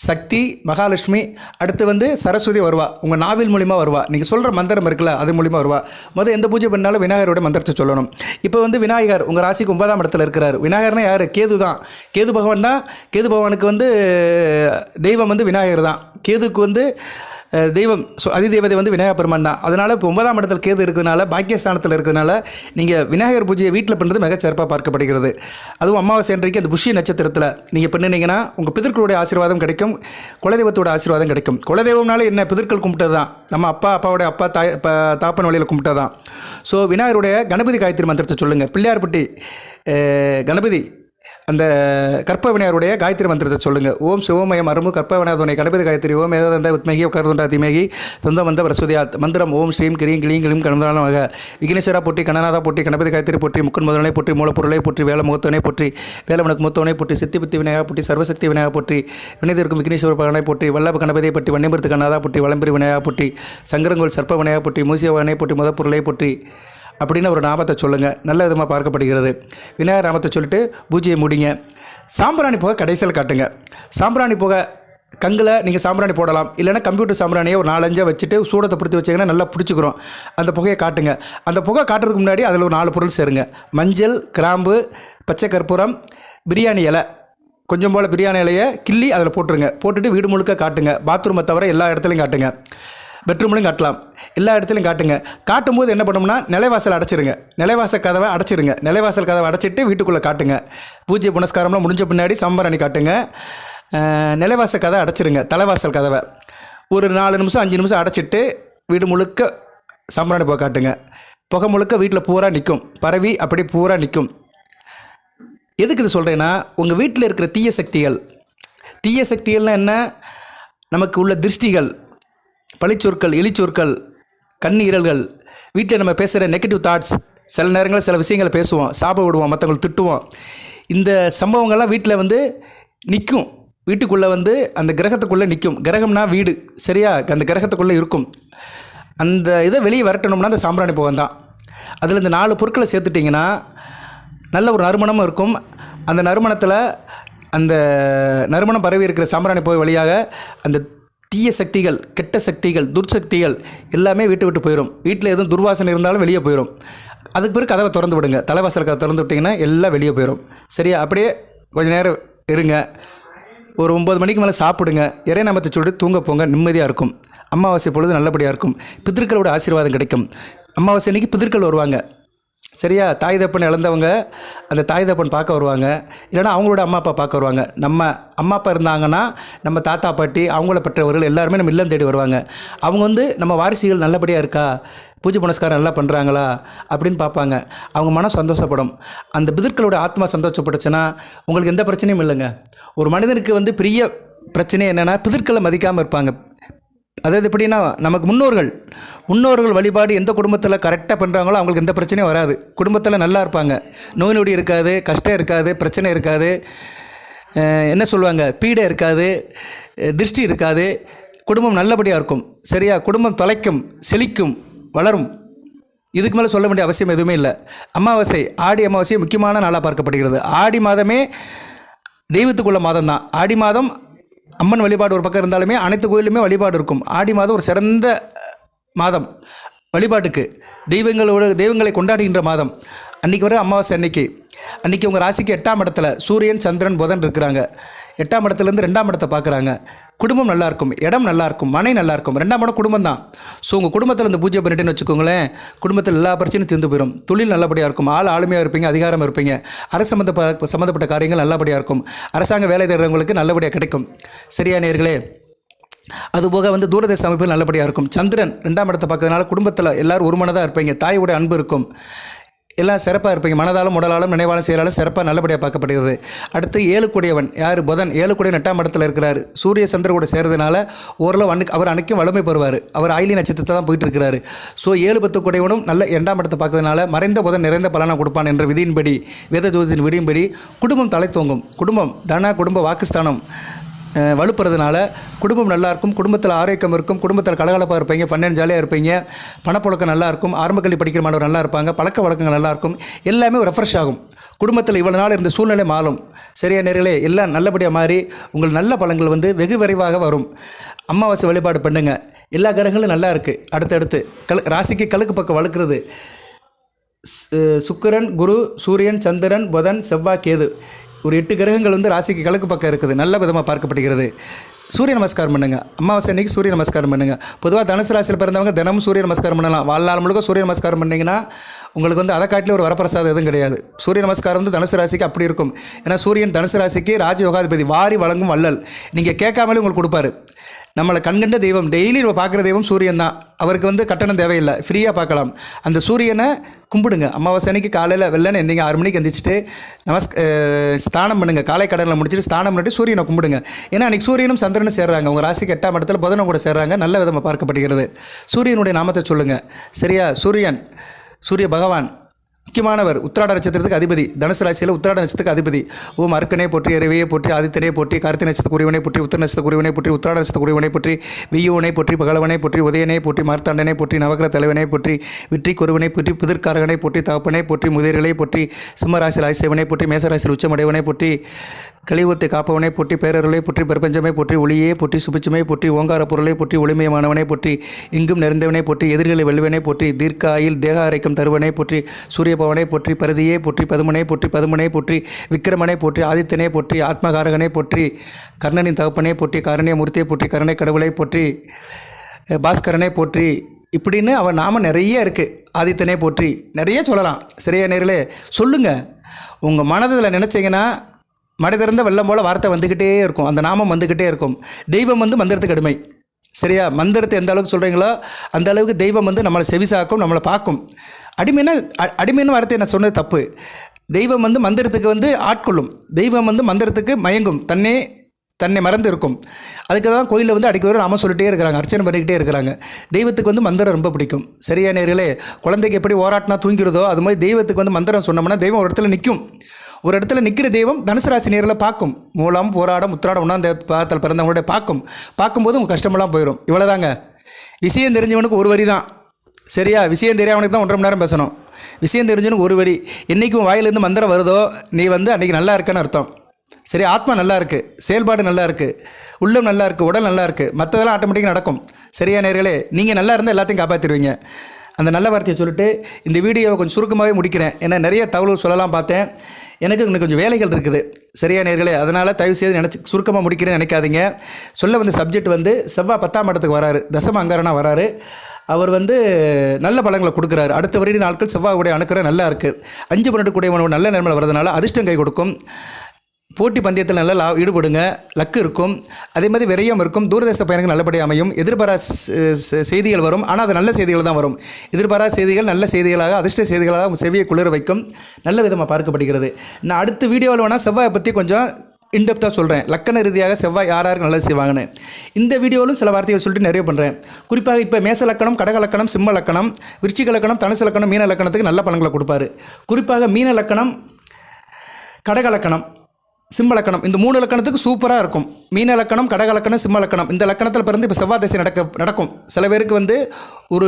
சக்தி மகாலட்சுமி அடுத்து வந்து சரஸ்வதி வருவா. உங்கள் நாவில் மூலிமா வருவா. நீங்கள் சொல்கிற மந்திரம் இருக்குல்ல அது மூலிமா வருவா. முதல் எந்த பூஜை பண்ணாலும் விநாயகரோட மந்திரத்தை சொல்லணும். இப்போ வந்து விநாயகர் உங்கள் ராசிக்கு ஒன்பதாம் இடத்துல இருக்கிறார். விநாயகர்னா யார்? கேது தான். கேது பகவான் தான். கேது பகவானுக்கு வந்து தெய்வம் வந்து விநாயகர் தான். கேதுக்கு வந்து தெய்வம் ஸோ அதிதேவதை வந்து விநாயகர் பெருமான் தான். அதனால் இப்போ ஒன்பதாம் இடத்துல கேது இருக்கிறதுனால பாக்கியஸ்தானத்தில் இருக்கிறதுனால நீங்கள் விநாயகர் பூஜையை வீட்டில் பண்ணுறது மிகச்சிறப்பாக பார்க்கப்படுகிறது. அதுவும் அமாவாசை அன்றைக்கு அந்த புஷ்ய நட்சத்திரத்தில் நீங்கள் பண்ணினீங்கன்னா உங்கள் பிதர்களுடைய ஆசீர்வாதம் கிடைக்கும் குலதெய்வத்தோட ஆசீர்வாதம் கிடைக்கும். குலதெய்வம்னால என்ன? பிதர்கள் கும்பிட்டது தான் நம்ம அப்பா அப்பாவோட அப்பா தாய் இப்போ தாப்பன் வழியில் கும்பிட்டது தான் ஸோ விநாயகருடைய கணபதி காயத்ரி மந்திரத்தை சொல்லுங்கள் பிள்ளையார்பட்டி கணபதி அந்த கற்ப விநாயகருடைய காயத்ரி மந்திரத்தை சொல்லுங்கள் ஓம் சிவமயம் அருமு கற்ப விநாயகனை கணபதி காயத்ரி ஓம் ஏதந்த உத்மகி கருதுண்டா திமேகி தொந்த வந்த வரஸ்வதியாத் மந்திரம் ஓம் ஸ்ரீம் கிரீம் கிளீம் கிளீம் கணந்தானமாக விக்னேஸ்வரா போட்டி கணநாதா போட்டி கணபதி காயத்ரி போற்றி முக்கன் முதலனை போற்றி மூலப்பொருளை போற்றி வேலை முகத்தவனை போற்றி வேலவனுக்கு முத்தவனை போற்றி சித்தி புத்தி விநாயகா போற்றி சர்வசக்தி விநாயகா போற்றி வினைதிருக்கும் விக்னேஸ்வர பகனை போற்றி வல்லப கணபதியை பற்றி வன்னிமிருத்து கண்ணாதா போற்றி வளம்பெரி விநாயகா போற்றி சங்கரங்கோல் சர்ப்ப விநாயகா போற்றி மூசியவனை போற்றி முதப்பொருளை போற்றி அப்படின்னு ஒரு நாமத்தை சொல்லுங்கள் நல்ல விதமாக பார்க்கப்படுகிறது. விநாயகர் நாமத்தை சொல்லிட்டு பூஜையை முடிங்க. சாம்பிராணி புகை கடைசியில் காட்டுங்க. சாம்பிராணி புகை கங்கில் நீங்கள் சாம்பிராணி போடலாம். இல்லைன்னா கம்ப்யூட்டர் சாம்பிராணியை ஒரு நாலஞ்சாக வச்சுட்டு சூடத்தை பிடிச்சி வச்சிங்கன்னா நல்லா பிடிச்சிக்கிறோம். அந்த புகையை காட்டுங்க. அந்த புகை காட்டுறதுக்கு முன்னாடி அதில் ஒரு நாலு பொருள் சேருங்க. மஞ்சள் கிராம்பு பச்சை கற்பூரம் பிரியாணி இலை. கொஞ்சம் போல் பிரியாணி இலையை கிள்ளி அதில் போட்டுருங்க. போட்டுட்டு வீடு முழுக்க காட்டுங்க. பாத்ரூமை தவிர எல்லா இடத்துலையும் காட்டுங்க. பெட்ரூம்லையும் காட்டலாம். எல்லா இடத்துலையும் காட்டுங்க. காட்டும்போது என்ன பண்ணோம்னா நிலைவாசல் அடைச்சிருங்க. நிலைவாசல் கதவை அடைச்சிருங்க. நிலைவாசல் கதவை அடைச்சிட்டு வீட்டுக்குள்ளே காட்டுங்க. பூஜை புனஸ்காரம்லாம் முடிஞ்ச பின்னாடி சம்பரணி காட்டுங்க. அஹ், நிலைவாசல் கதவை அடைச்சிருங்க. தலைவாசல் கதவை. ஒரு நாலு நிமிஷம் அஞ்சு நிமிஷம் அடைச்சிட்டு வீடு முழுக்க சம்பரணி போய் காட்டுங்க. புகை முழுக்க வீட்டில் பூரா நிற்கும் பரவி அப்படி பூரா நிற்கும் எதுக்கு இது சொல்கிறேன்னா உங்கள் வீட்டில் இருக்கிற தீய சக்திகள். தீய சக்திகள்னால் என்ன? நமக்கு உள்ள திருஷ்டிகள். பழிச்சொற்கள் இழிச்சொற்கள் கண்ணீரல்கள். வீட்டில் நம்ம பேசுகிற நெகட்டிவ் தாட்ஸ் சில நேரங்களில் சில விஷயங்களை பேசுவோம் சாப விடுவோம் மற்றவங்களை திட்டுவோம். இந்த சம்பவங்கள்லாம் வீட்டில் வந்து நிற்கும் வீட்டுக்குள்ளே வந்து அந்த கிரகத்துக்குள்ளே நிற்கும் கிரகம்னா வீடு. சரியா? அந்த கிரகத்துக்குள்ளே இருக்கும். அந்த இதை வெளியே விரட்டணும்னா அந்த சாம்பிராணி போகம் தான். அதில் இந்த நாலு பொருட்களை சேர்த்துட்டிங்கன்னா நல்ல ஒரு நறுமணமும் இருக்கும். அந்த நறுமணத்தில் அந்த நறுமணம் பரவி இருக்கிற சாம்பிராணி போய் வழியாக அந்த தீய சக்திகள் கெட்ட சக்திகள் துர்சக்திகள் எல்லாமே வீட்டு விட்டு போயிடும் வீட்டில் எதுவும் துர்வாசனை இருந்தாலும் வெளியே போயிடும் அதுக்கு பிறகு கதவை திறந்து விடுங்க. தலைவாசல் கதை திறந்து விட்டிங்கன்னா எல்லாம் வெளியே போயிடும் சரியா? அப்படியே கொஞ்சம் நேரம் இருங்க. ஒரு ஒம்பது மணிக்கு மேலே சாப்பிடுங்க. இறை நாமத்தை சொல்லிட்டு தூங்க போங்க. நிம்மதியாக இருக்கும். அமாவாசை பொழுது நல்லபடியாக இருக்கும். பிதர்களோட ஆசீர்வாதம் கிடைக்கும். அமாவாசை அன்றைக்கி பித்திருக்கள் வருவாங்க. சரியா? தாய் தப்பன் இழந்தவங்க அந்த தாய் தப்பன் பார்க்க வருவாங்க. இல்லைன்னா அவங்களோட அம்மா அப்பா பார்க்க வருவாங்க. நம்ம அம்மா அப்பா இருந்தாங்கன்னா நம்ம தாத்தா பாட்டி அவங்கள பெற்றவர்கள் எல்லாருமே நம்ம இல்லம் தேடி வருவாங்க. அவங்க வந்து நம்ம வாரிசுகள் நல்லபடியாக இருக்கா? பூஜை புனஸ்காரம் நல்லா பண்ணுறாங்களா அப்படின்னு பார்ப்பாங்க. அவங்க மனம் சந்தோஷப்படும். அந்த பிதர்களோட ஆத்மா சந்தோஷப்பட்டுச்சுன்னா உங்களுக்கு எந்த பிரச்சனையும் இல்லைங்க. ஒரு மனிதனுக்கு வந்து பெரிய பிரச்சனை என்னென்னா பிதர்களை மதிக்காமல் இருப்பாங்க. அதாவது எப்படின்னா நமக்கு முன்னோர்கள் முன்னோர்கள் வழிபாடு எந்த குடும்பத்தில் கரெக்டாக பண்ணுறாங்களோ அவங்களுக்கு எந்த பிரச்சனையும் வராது. குடும்பத்தில் நல்லா இருப்பாங்க. நோய் நொடி இருக்காது கஷ்டம் இருக்காது பிரச்சனை இருக்காது என்ன சொல்லுவாங்க? பீடை இருக்காது திருஷ்டி இருக்காது. குடும்பம் நல்லபடியாக இருக்கும். சரியா? குடும்பம் தலைக்கும் செழிக்கும் வளரும். இதுக்கு மேலே சொல்ல வேண்டிய அவசியம் எதுவுமே இல்லை. அமாவாசை ஆடி அமாவாசை முக்கியமான நாளாக பார்க்கப்படுகிறது. ஆடி மாதமே தெய்வத்துக்குள்ள மாதம் தான் ஆடி மாதம் அம்மன் வழிபாடு ஒரு பக்கம் இருந்தாலுமே அனைத்து கோயிலுமே வழிபாடு இருக்கும். ஆடி மாதம் ஒரு சிறந்த மாதம். வழிபாட்டுக்கு தெய்வங்களோட தெய்வங்களை கொண்டாடுகின்ற மாதம். அன்றைக்கி வர அமாவாசை அன்னைக்கு. அன்றைக்கி உங்கள் ராசிக்கு எட்டாம் இடத்துல சூரியன் சந்திரன் புதன் இருக்கிறாங்க. எட்டாம் இடத்துலேருந்து ரெண்டாம் இடத்தை பார்க்குறாங்க. குடும்பம் நல்லா இருக்கும் இடம் நல்லா இருக்கும் மனை நல்லா இருக்கும் ரெண்டாம் இடம் குடும்பம் தான் ஸோ உங்கள் குடும்பத்தில் இந்த பூஜை பண்ணிட்டுன்னு வச்சுக்கோங்களேன் குடும்பத்தில் எல்லா பிரச்சனையும் தீர்ந்து போயிடும் தொழில் நல்லபடியாக இருக்கும் ஆள் ஆளுமையாக இருப்பீங்க அதிகாரம் இருப்பீங்க. அரசு சம்மந்த சம்மந்தப்பட்ட காரியங்கள் நல்லபடியாக இருக்கும். அரசாங்க வேலை தேடுறவங்களுக்கு நல்லபடியாக கிடைக்கும். சரியா நேர்களே? அதுபோக வந்து தூரதேச அமைப்பு நல்லபடியாக இருக்கும். சந்திரன் ரெண்டாம் இடத்தை பார்க்கறதுனால குடும்பத்தில் எல்லோரும் ஒரு மனதாக இருப்பீங்க. தாயோட அன்பு இருக்கும். எல்லாம் சிறப்பாக இருப்பீங்க. மனதாலும் உடலாலும் நினைவாலும் செயலாலும் சிறப்பாக நல்லபடியாக பார்க்கப்படுகிறது. அடுத்து ஏழுக்குடையவன். யார்? புதன். ஏழுக்குடைய எட்டாம் இடத்துல இருக்கிறார். சூரிய சந்திர கூட சேர்றதுனால ஓரளவு அன்னைக்கு அவர் அன்னைக்கும் வலிமை பெறுவார். அவர் ஆயிலி நட்சத்திரத்தை தான் போயிட்டு இருக்கிறாரு. ஸோ ஏழு பத்து குடையவனும் நல்ல இரண்டாம் இடத்தை பார்க்கறதுனால மறைந்த புதன் நிறைந்த பலனை கொடுப்பான் என்ற விதியின்படி வேத ஜோதியின் விதியின்படி குடும்பம் தலை தோங்கும். குடும்பம் தன குடும்ப வாக்குஸ்தானம். வலுப்புறதுனால குடும்பம் நல்லாயிருக்கும் குடும்பத்தில் ஆரோக்கியம் இருக்கும் குடும்பத்தில் கலகலப்பாக இருப்பீங்க பன்னெண்டு ஜாலியாக இருப்பீங்க பணப்புழக்கம் நல்லா இருக்கும் படிக்கிற மாணவர் நல்லா இருப்பாங்க பழக்க வழக்கங்கள் நல்லாயிருக்கும் எல்லாமே ரெஃப்ரெஷ் ஆகும். குடும்பத்தில் இவ்வளோ நாள் இருந்த சூழ்நிலை மாறும். சரியா நேர்களே எல்லாம் நல்லபடியாக மாறி உங்கள் நல்ல பழங்கள் வந்து வெகு விரைவாக வரும். அமாவாசை வழிபாடு பண்ணுங்கள் எல்லா கிரகங்களும் நல்லா இருக்குது அடுத்தடுத்து கல் ராசிக்கு கழுக்கு பக்கம் வளர்க்குறது சு- சுக்கிரன் குரு சூரியன் சந்திரன் புதன் செவ்வாய் கேது. ஒரு எட்டு கிரகங்கள் வந்து ராசிக்கு கிழக்கு பக்கம் இருக்குது. நல்ல விதமாக பார்க்கப்படுகிறது. சூரிய நமஸ்காரம் பண்ணுங்க. அமாவாசை அன்னைக்கு சூரிய நமஸ்காரம் பண்ணுங்க. பொதுவாக தனுசு ராசியில் பிறந்தவங்க தினமும் சூரிய நமஸ்காரம் பண்ணலாம். வாழ்நாள் முழுக்க சூரிய நமஸ்காரம் பண்ணிங்கன்னா உங்களுக்கு வந்து அதை காட்டிலும் ஒரு வரப்பிரசாதம் எதுவும் கிடையாது. சூரிய நமஸ்காரம் வந்து தனுசு ராசிக்கு அப்படி இருக்கும். ஏன்னா சூரியன் தனுசு ராசிக்கு ராஜயோகாதிபதி வாரி வழங்கும் வள்ளல். நீங்கள் கேட்காமலே உங்களுக்கு கொடுப்பாரு. நம்மளை கண்கண்ட தெய்வம். டெய்லி நம்ம பார்க்குற தெய்வம் சூரியன் தான். அவருக்கு வந்து கட்டணம் தேவையில்லை. ஃப்ரீயாக பார்க்கலாம். அந்த சூரியனை கும்பிடுங்க. அமாவாசை அன்னைக்கு காலையில் வெள்ளனை எந்திங்க ஆறு மணிக்கு எந்திரிச்சிட்டு நமஸ் ஸ்தானம் பண்ணுங்க. காலை கடனில் முடிச்சுட்டு ஸ்தானம் பண்ணிட்டு சூரியனை கும்பிடுங்க. ஏன்னா அன்றைக்கி சூரியனும் சந்திரனும் சேர்றாங்க. உங்கள் ராசிக்கு எட்டாம் இடத்துல புதனம் கூட சேர்றாங்க. நல்ல விதமாக பார்க்கப்படுகிறது. சூரியனுடைய நாமத்தை சொல்லுங்கள் சரியா? சூரியன். சூரிய பகவான். முக்கியமானவர் உத்திராட நட்சத்திரத்துக்கு அதிபதி. தனுசு ராசியில் உத்திராட நட்சத்திரத்துக்கு அதிபதி. ஓம் அர்க்கனே போற்றி இறைவையை போற்றி ஆதித்தனே போற்றி கார்த்திகை நட்சத்திர குறிவனை போற்றி உத்திர நட்சத்திர குறிவனை போற்றி உத்திராட நட்சத்திர குறிவனை போற்றி வியூவனை போற்றி பகலவனை போற்றி உதயனை போற்றி மார்த்தாண்டனை போற்றி நவகிர தலைவனை போற்றி வெற்றி குருவனை போற்றி புதிர்காரகனை போற்றி தகப்பனை போற்றி முதிர்களை போற்றி சிம்மராசி ராசிவனை போற்றி மேசராசியில் உச்சமடைவனை போற்றி கலியுகத்தை காப்பவனை போற்றி பேரருளை போற்றி பிரபஞ்சமே போற்றி ஒளியே போற்றி சுபிச்சுமை போற்றி ஓங்கார பொருளை போற்றி ஒளிமயமானவனை போற்றி இங்கும் நிறைந்தவனை போற்றி எதிர்களை வெல்வனை போற்றி தீர்க்காயில் தேக அரைக்கும் தருவனை போற்றி சூரியபவனை போற்றி பருதியே போற்றி பதுமனை போற்றி பதுமனை போற்றி விக்கிரமனை போற்றி ஆதித்தனை போற்றி ஆத்மகாரகனை போற்றி கர்ணனின் தகப்பனை போற்றி காரணிய மூர்த்தியை போற்றி கருணை கடவுளை போற்றி பாஸ்கரனை போற்றி இப்படின்னு அவன் நாம நிறைய இருக்குது ஆதித்தனே போற்றி நிறைய சொல்லலாம். சரியா நேர்களே சொல்லுங்கள் உங்கள் மனதில் நினச்சிங்கன்னா மடை திறந்த வெள்ளம் போல் வார்த்தை வந்துக்கிட்டே இருக்கும். அந்த நாமம் வந்துக்கிட்டே இருக்கும். தெய்வம் வந்து மந்திரத்துக்கு அடிமை. சரியா? மந்திரத்தை எந்த அளவுக்கு சொல்கிறீங்களோ அந்த அளவுக்கு தெய்வம் வந்து நம்மளை செவிசாக்கும் நம்மளை பார்க்கும். அடிமைன்னு அ- அடிமைன்னு வார்த்தை நான் சொன்னது தப்பு. தெய்வம் வந்து மந்திரத்துக்கு வந்து ஆட்கொள்ளும். தெய்வம் வந்து மந்திரத்துக்கு மயங்கும். தன்னே தன்னை மறந்து இருக்கும். அதுக்கு தான் கோயிலில் வந்து அடிக்க நாம சொல்லிட்டே இருக்கிறாங்க அர்ச்சனை பண்ணிக்கிட்டே இருக்கிறாங்க. தெய்வத்துக்கு வந்து மந்திரம் ரொம்ப பிடிக்கும். சரியா நேர்களே குழந்தைக்கு எப்படி ஓராட்டினா தூங்கிறதோ அது மாதிரி தெய்வத்துக்கு வந்து மந்திரம் சொன்னோம்னா தெய்வம் ஒரு இடத்துல நிற்கும் ஒரு இடத்துல நிற்கிற தெய்வம் தனுசு ராசி நேரில் பார்க்கும். மூலம் போராடம் உத்திராடம் ஒன்றாம் பாதத்தில் பிறந்தவங்களோட பார்க்கும். பார்க்கும்போது உங்கள் கஷ்டமெல்லாம் போயிடும் இவ்வளோதாங்க விஷயம் தெரிஞ்சவனுக்கு ஒரு வரி தான் சரியா? விஷயம் தெரியாதவனுக்கு தான் ஒன்றரை மணி நேரம் பேசணும். விஷயம் தெரிஞ்சவனுக்கு ஒரு வரி. என்றைக்கும் வாயிலேருந்து மந்திரம் வருதோ நீ வந்து அன்றைக்கி நல்லா இருக்கன்னு அர்த்தம். சரி ஆத்மா நல்லா இருக்குது செயல்பாடு நல்லா இருக்குது உள்ளம் நல்லா இருக்குது உடல் நல்லா இருக்குது மற்றதெல்லாம் ஆட்டோமேட்டிக்காக நடக்கும். சரியா நேர்களே நீங்கள் நல்லா இருந்தால் எல்லாத்தையும் காப்பாற்றிடுவீங்க அந்த நல்ல வார்த்தையை சொல்லிட்டு இந்த வீடியோவை கொஞ்சம் சுருக்கமாகவே முடிக்கிறேன். ஏன்னா நிறைய தகவல் சொல்லலாம் பார்த்தேன். எனக்கு இன்னும் கொஞ்சம் வேலைகள் இருக்குது. சரியா நேர்களே அதனால் தயவு செய்து நினச்சி சுருக்கமாக முடிக்கிறேன்னு நினைக்காதீங்க. சொல்ல வந்த சப்ஜெக்ட் வந்து செவ்வாய் பத்தாம் இடத்துக்கு வராரு தசம அங்காரனா வராரு. அவர் வந்து நல்ல பலங்களை கொடுக்குறாரு. அடுத்த வருட நாட்கள் செவ்வாயுடைய அணுக்கிற நல்லா இருக்குது அஞ்சு பன்னெண்டு கூடிய உணவு நல்ல நிலைமையில் வரதுனால அதிர்ஷ்டம் கை கொடுக்கும். போட்டி பந்தயத்தில் நல்லா லா ஈடுபடுங்க. லக்கு இருக்கும். அதே மாதிரி விரயம் இருக்கும். தூரதேச பயணங்கள் நல்லபடியாக அமையும். எதிர்பாரா செய்திகள் வரும். ஆனால் அது நல்ல செய்திகள் தான் வரும். எதிர்பாரா செய்திகள் நல்ல செய்திகளாக அதிர்ஷ்ட செய்திகளாக உங்கள் செவியை குளிர வைக்கும். நல்ல விதமாக பார்க்கப்படுகிறது. நான் அடுத்த வீடியோவில் வேணால் செவ்வாயை பற்றி கொஞ்சம் இன்டெப்த்தாக சொல்கிறேன் லக்கண ரீதியாக செவ்வாய் யார் யாருக்கு நல்லது செய்வாங்கன்னு. இந்த வீடியோவிலும் சில வார்த்தைகள் சொல்லிட்டு நிறைய பண்ணுறேன் குறிப்பாக இப்போ மேச லக்கணம் கடக லக்கணம் சிம்ம லக்கணம் விருச்சிக லக்கணம் தனுசு லக்கணம் மீன லக்கணத்துக்கு நல்ல பலன்களை கொடுப்பாரு. குறிப்பாக மீன லக்கணம் கடக லக்கணம். சிம்ம லக்கணம் இந்த மூணு லக்கணத்துக்கு சூப்பராக இருக்கும். மீன லக்கணம் கடக லக்கணம் சிம்ம லக்கணம் இந்த லக்கணத்தில் பிறந்து இப்போ செவ்வாய் திசை நடக்க நடக்கும். சில பேருக்கு வந்து ஒரு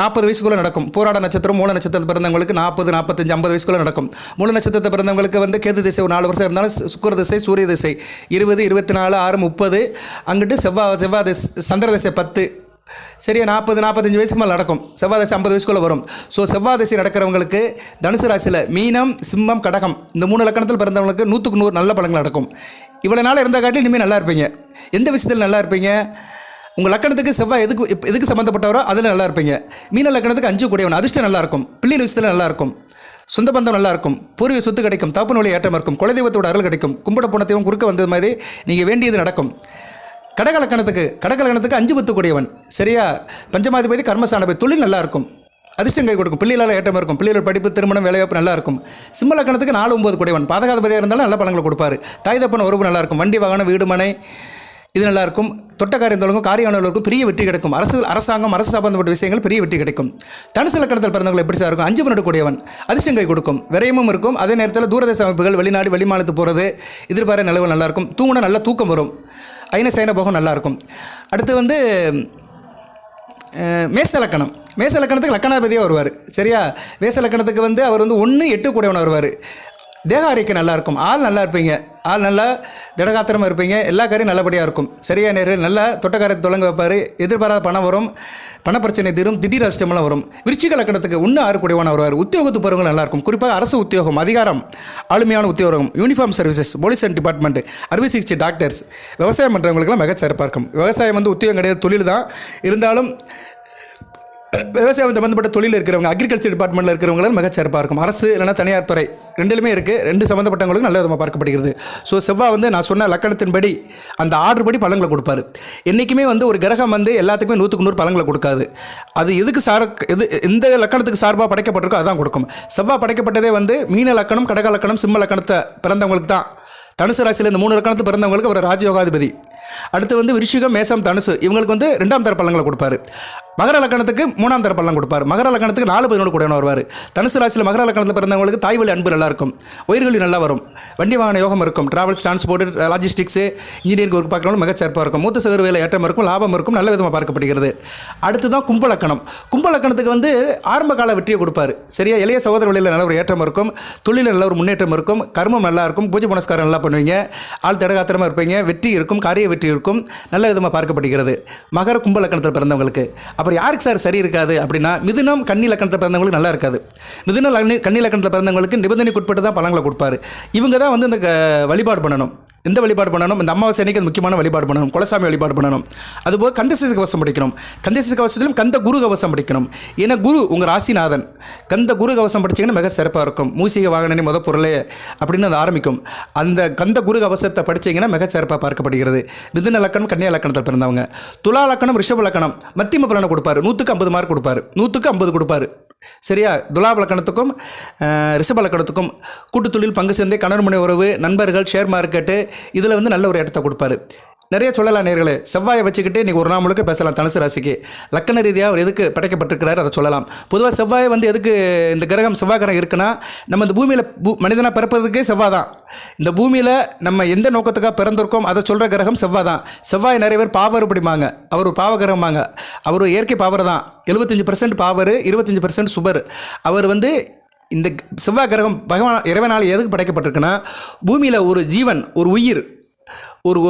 நாற்பது வயசுக்குள்ளே நடக்கும். போராட நட்சத்திரம் மூல நட்சத்திரத்தில் பிறந்தவங்களுக்கு நாற்பது நாற்பத்தஞ்சு ஐம்பது வயசுக்குள்ளே நடக்கும். மூல நட்சத்திரத்தை பிறந்தவங்களுக்கு வந்து கேது திசை ஒரு நாலு வருஷம் இருந்தாலும் சுக்கர திசை சூரிய திசை இருபது இருபத்தி நாலு ஆறு முப்பது. அங்கிட்டு செவ்வாய் செவ்வாய் திசை சந்திர திசை பத்து. சரியா நாற்பது நாற்பத்தஞ்சு வயசுக்கு மேலே நடக்கும். செவ்வாதசி ஐம்பது வயசுக்குள்ளே வரும். ஸோ செவ்வாதசி நடக்கிறவங்களுக்கு தனுசு ராசியில் மீனம் சிம்மம் கடகம் இந்த மூணு லக்கணத்தில் பிறந்தவங்களுக்கு நூற்றுக்கு நூறு நல்ல பழங்கள் நடக்கும். இவ்வளோ நாள் இருந்த காட்டி இனிமேல் நல்லா இருப்பீங்க. எந்த விஷயத்தில் நல்லா இருப்பீங்க? உங்கள் லக்கணத்துக்கு செவ்வாய் எதுக்கு எதுக்கு சம்மந்தப்பட்டவரோ அதில் நல்லா இருப்பீங்க. மீன லக்கணத்துக்கு அஞ்சு கூடியவன் அதிர்ஷ்டம் நல்லா இருக்கும். பிள்ளைகள் விஷயத்தில் நல்லாயிருக்கும் சொந்த பந்தம் நல்லாயிருக்கும் பூர்வீக சொத்து கிடைக்கும். தப்பு நோய் ஏற்றம் இருக்கும். குலதெய்வத்தோட அருள் கிடைக்கும். கும்பிட போன தெய்வம் குறுக்க வந்தது மாதிரி நீங்கள் வேண்டியது நடக்கும். கடகலக்கணத்துக்கு கடகலக்கணத்துக்கு அஞ்சு பத்து கூடியவன். சரியா? பஞ்சமாதிபதி கர்மசானபதி தொழில் நல்லா இருக்கும் அதிர்ஷ்டம் கை கொடுக்கும். பிள்ளைகளால் ஏற்றம் இருக்கும். பிள்ளைகள் படிப்பு திருமணம் வேலைவாய்ப்பு நல்லா இருக்கும் சிம்மலக்கணத்துக்கு நாலு ஒம்பது கூடியவன். பாதகாதிபதியாக இருந்தாலும் நல்ல பழங்களை கொடுப்பாரு. தாய் தப்பன உறவு நல்லா இருக்கும் வண்டி வாகனம் வீடு மனை இது நல்லா இருக்கும் தொட்ட காரியம் தொடங்கும் காரியானவர்களுக்கும் பெரிய வெற்றி கிடைக்கும். அரசு அரசாங்கம் அரசு சம்பந்தப்பட்ட விஷயங்கள் பெரிய வெற்றி கிடைக்கும். தனுசு லக்கணத்தில் பிறந்தவங்க எப்படி சார் இருக்கும்? அஞ்சு பண்ணக்கூடியவன் அதிர்ஷ்டம் கை கொடுக்கும். விரயமும் இருக்கும். அதே நேரத்தில் தூரதேச அமைப்புகள் வெளிநாடு வெளிமாநிலத்து போகிறது எதிர்பார நிலவு நல்லாயிருக்கும் தூங்கினா நல்ல தூக்கம் வரும். ஐன சைன போகம் நல்லாயிருக்கும் அடுத்து வந்து மேச லக்கணம் மேச லக்கணத்துக்கு லக்கணாபதியாக வருவார். சரியா? மேச லக்கணத்துக்கு வந்து அவர் வந்து ஒன்று எட்டு கூடவன் வருவார். தேக ஆரோக்கியம் நல்லா இருக்கும். ஆள் நல்லா இருப்பீங்க. ஆள் நல்லா திடகாத்திரமாக இருப்பீங்க. எல்லா காரியம் நல்லபடியாக இருக்கும். சரியா நேரில் நல்லா தொட்டக்காரத்தை தொடங்க வைப்பார். எதிர்பாராத பணம் வரும். பணப்பிரச்சனை தீரும். திடீர் அஷ்டமெல்லாம் வரும். விருச்சிக லக்கணத்துக்கு ஒன்று ஆறு வருவார். உத்தியோகத்து போகிறவங்க நல்லா இருக்கும். குறிப்பாக அரசு உத்தியோகம் அதிகாரம் ஆளுமையான உத்தியோகம் uniform services police and department அறுவை சிகிச்சை டாக்டர்ஸ் விவசாயம் பண்ணுறவங்களுக்குலாம் மிகச்சிறப்பாக இருக்கும். விவசாயம் வந்து உத்தியோகம் கிடையாது. தொழில் தான். இருந்தாலும் விவசாயம் சம்மந்தப்பட்ட தொழில் இருக்கிறவங்க அக்ரிகல்ச்சர் டிபார்ட்மெண்ட்டில் இருக்கிறவங்களும் மிகச்சிறப்பாக இருக்கும். அரசு இல்லைனா தனியார் துறை ரெண்டுலுமே இருக்குது ரெண்டு சம்மந்தப்பட்டவங்களுக்கும் நல்ல விதமாக பார்க்கப்படுகிறது. ஸோ செவ்வாய் வந்து நான் சொன்ன லக்கணத்தின்படி அந்த ஆர்டர் படி பழங்களை கொடுப்பாரு. என்றைக்குமே வந்து ஒரு கிரகம் வந்து எல்லாத்துக்குமே நூற்றுக்கு நூறு பழங்களை கொடுக்காது. அது எதுக்கு சார எது எந்த லக்கணத்துக்கு சார்பாக படைக்கப்பட்டிருக்கோ அதான் கொடுக்கும். செவ்வாய் படைக்கப்பட்டதே வந்து மீன லக்கணம் கடக லக்கணம் சிம்ம லக்கணத்தை பிறந்தவங்களுக்கு தான். தனுசு ராசியில் இந்த மூணு லக்கணத்து பிறந்தவங்களுக்கு ஒரு ராஜயோகாதிபதி. அடுத்து வந்து விருஷிகம் மேசம் தனுசு. இவங்களுக்கு வந்து ரெண்டாம் தர பழங்களை கொடுப்பாரு. மகர லக்கணத்துக்கு மூணாம் தர பலன் கொடுப்பார். மகர லக்கணத்துக்கு நாலு பதினோடு கூட வருவார். தனுசு ராசியில் மகர லக்கணத்தில் பிறந்தவங்களுக்கு தாய் வழி அன்பு நல்லா இருக்கும். உயிர்கல்வி நல்லா வரும். வண்டி வாகன யோகம் இருக்கும். Travels transport logistics engineering work பார்க்கறவங்க மிகச்சிறப்பாக இருக்கும். மூத்த சகர் வேலை ஏற்றம் இருக்கும் லாபம் இருக்கும் நல்ல விதமாக பார்க்கப்படுகிறது. அடுத்து தான் கும்பலக்கணம் கும்பலக்கணத்துக்கு வந்து ஆரம்ப கால வெற்றியை கொடுப்பார். சரியா? இளைய சகோதர வழியில் நல்ல ஒரு ஏற்றம் இருக்கும். தொழிலில் நல்ல ஒரு முன்னேற்றம் இருக்கும். கர்மம் நல்லா இருக்கும். பூஜை புனஸ்காரம் நல்லா பண்ணுவீங்க. ஆள் தடகாத்திரமாக இருப்பீங்க. வெற்றி இருக்கும். காரிய வெற்றி இருக்கும். நல்ல விதமாக பார்க்கப்படுகிறது. மகர கும்பலக்கணத்தில் பிறந்தவங்களுக்கு. அப்புறம் யாருக்கு சார் சரி இருக்காது அப்படின்னா மிதுனம் கன்னி லக்கணத்தில் பிறந்தவங்களுக்கு நல்லா இருக்காது. மிதுனம் கன்னி லக்கணத்தில் பிறந்தவங்களுக்கு நிபந்தனைக்கு உட்பட்டு தான் பழங்களை கொடுப்பாரு. இவங்க தான் வந்து இந்த க- வழிபாடு பண்ணணும். எந்த வழிபாடு பண்ணணும்? இந்த அமாவாசை அன்னைக்கு முக்கியமான வழிபாடு பண்ணணும். குலசாமி வழிபாடு பண்ணணும். அதுபோல் கந்தசேஷ கவசம் படிக்கணும். கந்தசேஷ கவசத்திலும் கந்த குரு கவசம் படிக்கணும். ஏன்னா குரு உங்கள் ராசிநாதன். கந்த குரு கவசம் படிச்சீங்கன்னா மிக சிறப்பாக இருக்கும். மூசிக வாகனனே முத பொருளே அப்படின்னு அது ஆரம்பிக்கும். அந்த கந்த குரு கவசத்தை படிச்சீங்கன்னா மிக சிறப்பாக பார்க்கப்படுகிறது. மிதுன லக்கணம் கன்னியா லக்கணத்தில் பிறந்தவங்க. துலா லக்கணம் ரிஷப லக்கணம் மத்தியம பலனை கொடுப்பாரு. நூற்றுக்கு ஐம்பது மார்க் கொடுப்பாரு. நூற்றுக்கு ஐம்பது கொடுப்பாரு. சரியா? துலாபலக்கணத்துக்கும் ரிஷபலக்கணத்துக்கும் கூட்டுத்தொழில் பங்கு சேர்ந்தே கணவன் உறவு நண்பர்கள் ஷேர் மார்க்கெட்டு இதில் வந்து நல்ல ஒரு இடத்த கொடுப்பாரு. நிறைய சொல்லலாம் நேர்களே. செவ்வாயை வச்சுக்கிட்டு இன்றைக்கி ஒரு நாள் முழுக்க பேசலாம் தனுசு ராசிக்கு. லக்கண ரீதியாக அவர் எதுக்கு படைக்கப்பட்டிருக்கிறார் அதை சொல்லலாம். பொதுவாக செவ்வாய் வந்து எதுக்கு இந்த கிரகம் செவ்வாய் கிரகம் இருக்குன்னா நம்ம இந்த பூமியில் பூ மனிதனாக பிறப்பதுக்கே செவ்வாய் தான். இந்த பூமியில் நம்ம எந்த நோக்கத்துக்காக பிறந்திருக்கோம் அதை சொல்கிற கிரகம் செவ்வாய் தான். செவ்வாய் நிறைய பேர் பாவர் பிடிமாங்க அவர் ஒரு பாவ கிரகமாங்க அவர் இயற்கை பாவர் தான். எழுபத்தஞ்சு பர்சன்ட் பாவர் இருபத்தஞ்சு பர்சன்ட் சுபர். அவர் வந்து இந்த செவ்வாய் கிரகம் பகவான் இறைவனால் எதுக்கு படைக்கப்பட்டிருக்குன்னா பூமியில் ஒரு ஜீவன் ஒரு உயிர் ஒரு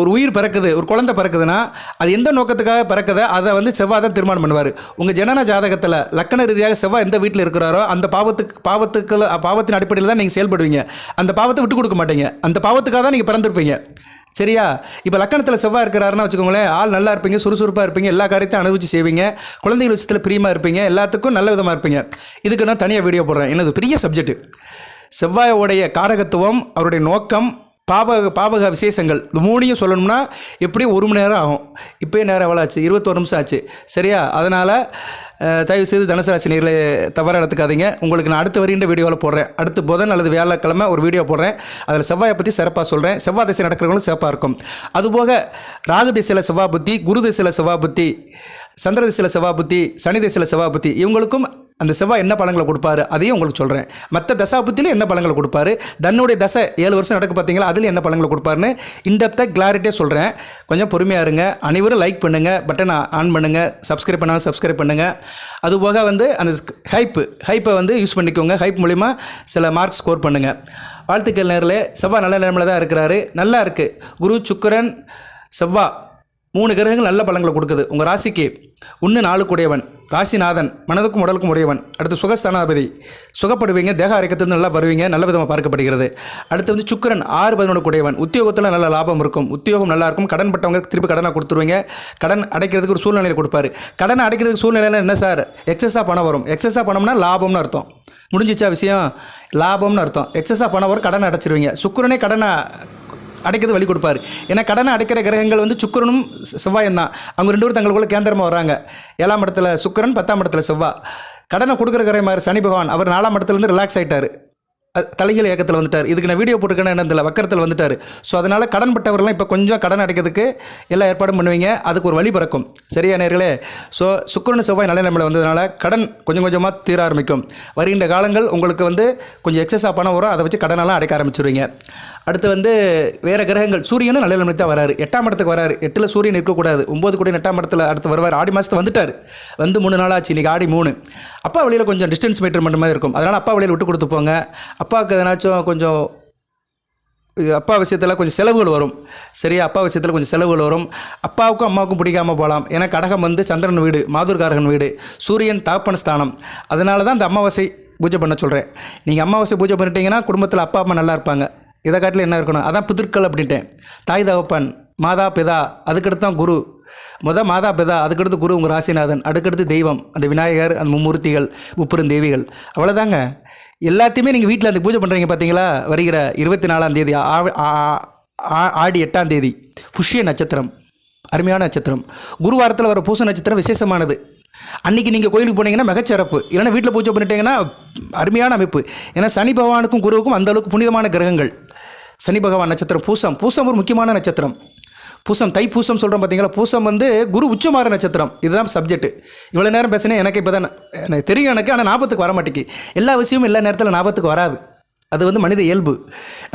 ஒரு உயிர் பிறக்குது ஒரு குழந்தை பிறக்குதுன்னா அது எந்த நோக்கத்துக்காக பிறக்குதோ அதை வந்து செவ்வாய் தான் தீர்மானம் பண்ணுவார். உங்கள் ஜனன ஜாதகத்தில் லக்கண ரீதியாக செவ்வாய் எந்த வீட்டில் இருக்கிறாரோ அந்த பாவத்துக்கு பாவத்துக்கு பாவத்தின் அடிப்படையில் தான் நீங்கள் செயல்படுவீங்க. அந்த பாவத்தை விட்டு கொடுக்க மாட்டீங்க. அந்த பாவத்துக்காக தான் நீங்கள் பிறந்திருப்பீங்க. சரியா? இப்போ லக்கணத்தில் செவ்வாய் இருக்கிறாருன்னா வச்சுக்கோங்களேன் ஆள் நல்லா இருப்பீங்க சுறுசுறுப்பாக இருப்பீங்க எல்லா காரியத்தையும் அனுபவிச்சு செய்வீங்க குழந்தைகள் விஷயத்தில் பிரியமாக இருப்பீங்க எல்லாத்துக்கும் நல்ல விதமாக இருப்பீங்க. இதுக்கு நான் தனியாக வீடியோ போடுறேன். என்னது பெரிய சப்ஜெக்ட் செவ்வாயோடைய காரகத்துவம் அவருடைய நோக்கம் பாவக பாவக விசேஷங்கள். இந்த மூணையும் சொல்லணும்னா எப்படியும் ஒரு மணி நேரம் ஆகும். இப்போயே நேரம் எவ்வளோ ஆச்சு? இருபத்தோரு நிமிஷம் ஆச்சு. சரியா? அதனால் தயவு செய்து தனுசராசி நேர்களை தவறாக எடுத்துக்காதீங்க. உங்களுக்கு நான் அடுத்த வருகின்ற வீடியோவில் போடுறேன். அடுத்து புதன் அல்லது வியாழக்கிழமை ஒரு வீடியோ போடுறேன். அதில் செவ்வாயை பற்றி சிறப்பாக சொல்கிறேன் செவ்வாய் திசை நடக்கிறவங்களும் சிறப்பாக இருக்கும். அதுபோக ராகு திசையில் செவ்வாய் புத்தி குரு திசையில் செவ்வாய் புத்தி சந்திர திசையில் செவ்வாய் புத்தி சனி திசையில் செவ்வாய் புத்தி இவங்களுக்கும் அந்த செவ்வாய் என்ன பழங்களை கொடுப்பாரு அதையும் உங்களுக்கு சொல்கிறேன் மற்ற தசாபுத்தியில் என்ன பழங்களை கொடுப்பாரு தன்னுடைய தசை ஏழு வருஷம் நடக்க பார்த்தீங்களா அதில் என்ன பழங்களை கொடுப்பாருன்னு இன்டெப்த்தாக கிளாரிட்டியாக சொல்கிறேன் கொஞ்சம் பொறுமையாக இருங்க. அனைவரும் லைக் பண்ணுங்கள் பட்டனை ஆன் பண்ணுங்கள் சப்ஸ்கிரைப் பண்ணாமல் சப்ஸ்கிரைப் பண்ணுங்கள் அதுபோக வந்து அந்த ஹைப்பு ஹைப்பை வந்து யூஸ் பண்ணிக்கோங்க. ஹைப் மூலிமா சில மார்க் ஸ்கோர் பண்ணுங்கள் வாழ்த்துக்கள் நேரில் செவ்வாய் நல்ல நிலைமையில் தான் இருக்கிறாரு. நல்லா இருக்குது குரு சுக்கரன் செவ்வாய். மூணு கிரகங்கள் நல்ல பலங்களை கொடுக்குது. உங்கள் ராசிக்கு ஒன்று நாலு கூடியவன் ராசிநாதன் மனதுக்கும் உடலுக்கும் உடையவன் அடுத்து சுகஸ்தானாபதி. சுகப்படுவீங்க தேக ஆரோக்கியத்திலிருந்து நல்லா வருவீங்க நல்ல விதமாக பார்க்கப்படுகிறது. அடுத்து வந்து சுக்கிரன் ஆறு பதினொன்று கூடியவன் உத்தியோகத்தில் நல்ல லாபம் இருக்கும். உத்தியோகம் நல்லா இருக்கும். கடன் பட்டவங்க திருப்பி கடனை கொடுத்துருவீங்க. கடன் அடைக்கிறதுக்கு ஒரு சூழ்நிலையை கொடுப்பாரு. கடன் அடைக்கிறதுக்கு சூழ்நிலையில் என்ன சார்? எக்ஸஸாக பணம் வரும். எக்ஸஸாக பணம்னா லாபம்னு அர்த்தம். முடிஞ்சிச்சா விஷயம்? லாபம்னு அர்த்தம். எக்ஸஸாக பணம் வரும் கடனை அடைச்சிருவீங்க. சுக்கிரனே கடனை அடைக்கிறது வழி கொடுப்பாரு. ஏன்னா கடனை அடைக்கிற கிரகங்கள் வந்து சுக்கிரனும் செவ்வாயும் தான் அவங்க ரெண்டு பேரும் தங்களுக்குள்ள கேந்திரமாக வராங்க ஏழாம் இடத்துல சுக்கரன் பத்தாம் இடத்துல செவ்வாய் கடனை கொடுக்குற கிரகம் மாதிரி சனி பகவான். அவர் நாலாம் இடத்துலேருந்து ரிலாக்ஸ் ஆகிட்டார் தலைகள் இயக்கத்தில் வந்துட்டார். இதுக்கு நான் வீடியோ போட்டுருக்கேன்னு என்ன வக்கரத்தில் வந்துட்டார். ஸோ அதனால் கடன் பட்டவர்கள்லாம் இப்போ கொஞ்சம் கடன் அடைக்கிறதுக்கு எல்லா ஏற்பாடும் பண்ணுவீங்க. அதுக்கு ஒரு வழி பிறக்கும். சரியா நேர்களே? ஸோ சுக்கரன் செவ்வாய் நல்ல நிலைமையில் வந்ததுனால கடன் கொஞ்சம் கொஞ்சமாக தீர ஆரம்பிக்கும். வருகின்ற காலங்கள் உங்களுக்கு வந்து கொஞ்சம் எக்ஸஸாக பணம் வரும். அதை வச்சு கடனெல்லாம் அடைக்க ஆரம்பிச்சிருவீங்க. அடுத்து வந்து வேறு கிரகங்கள். சூரியனும் நல்ல நிலைமை தான் வராரு. எட்டாம் இடத்துக்கு வராரு. எட்டில் சூரியன் இருக்கக்கூடாது. ஒம்பது கூட எட்டாம் இடத்துல அடுத்து வருவார். ஆடி மாதத்து வந்துட்டார். வந்து மூணு நாள் ஆச்சு இன்றைக்கி ஆடி மூணு. அப்பா வழியில் கொஞ்சம் டிஸ்டன்ஸ் மெயின்டைன் பண்ணுற மாதிரி இருக்கும். அதனால் அப்பா வழியில் விட்டு கொடுத்து போங்க. அப்பாவுக்கு எதனாச்சும் கொஞ்சம் இது அப்பா விஷயத்தில் கொஞ்சம் செலவுகள் வரும். சரியா? அப்பா விஷயத்தில் கொஞ்சம் செலவுகள் வரும். அப்பாவுக்கும் அம்மாவுக்கும் பிடிக்காமல் போகலாம். ஏன்னா கடகம் வந்து சந்திரன் வீடு மாதுர்காரகன் வீடு சூரியன் தாப்பன ஸ்தானம். அதனால தான் இந்த அமாவாசை பூஜை பண்ண சொல்கிறேன் நீங்கள் அமாவாசை பூஜை பண்ணிட்டீங்கன்னா குடும்பத்தில் அப்பா அம்மா நல்லா இருப்பாங்க. இதை காட்டில் என்ன இருக்கணும்? அதான் பிதற்கள் அப்படின்ட்டேன். தாய் தகப்பன் மாதா பிதா அதுக்கடுத்து தான் குரு. முத மாதா பிதா அதுக்கடுத்து குரு உங்கள் ராசிநாதன் அதுக்கடுத்து தெய்வம் அந்த விநாயகர் அந்த மும்மூர்த்திகள் முப்பெரும் தேவிகள். அவ்வளோதாங்க எல்லாத்தையுமே நீங்கள் வீட்டில் அந்த பூஜை பண்ணுறீங்க பார்த்தீங்களா வருகிற இருபத்தி நாலாம் தேதி ஆ- ஆ- ஆ- ஆடி எட்டாம் தேதி புஷ்ய நட்சத்திரம் அருமையான நட்சத்திரம். குருவாரத்தில் வர பூச நட்சத்திரம் விசேஷமானது. அன்றைக்கி நீங்கள் கோயிலுக்கு போனீங்கன்னா மிகச்சிறப்பு. இல்லைன்னா வீட்டில் பூஜை பண்ணிட்டீங்கன்னா அருமையான அமைப்பு. ஏன்னா சனி பகவானுக்கும் குருவுக்கும் அந்த அளவுக்கு புனிதமான கிரகங்கள். சனி பகவான் நட்சத்திரம் பூசம். பூசம் ஒரு முக்கியமான நட்சத்திரம். பூசம் தை பூசம் சொல்கிறோம் பார்த்தீங்களா பூசம் வந்து குரு உச்சமாற நட்சத்திரம். இதுதான் சப்ஜெக்ட் இவ்வளோ நேரம் பேசினேன் எனக்கு இப்போ தான் எனக்கு தெரியும் எனக்கு ஆனால் ஞாபகத்துக்கு வர மாட்டேங்கி. எல்லா விஷயமும் எல்லா நேரத்தில் ஞாபகத்துக்கு வராது. அது வந்து மனித இயல்பு.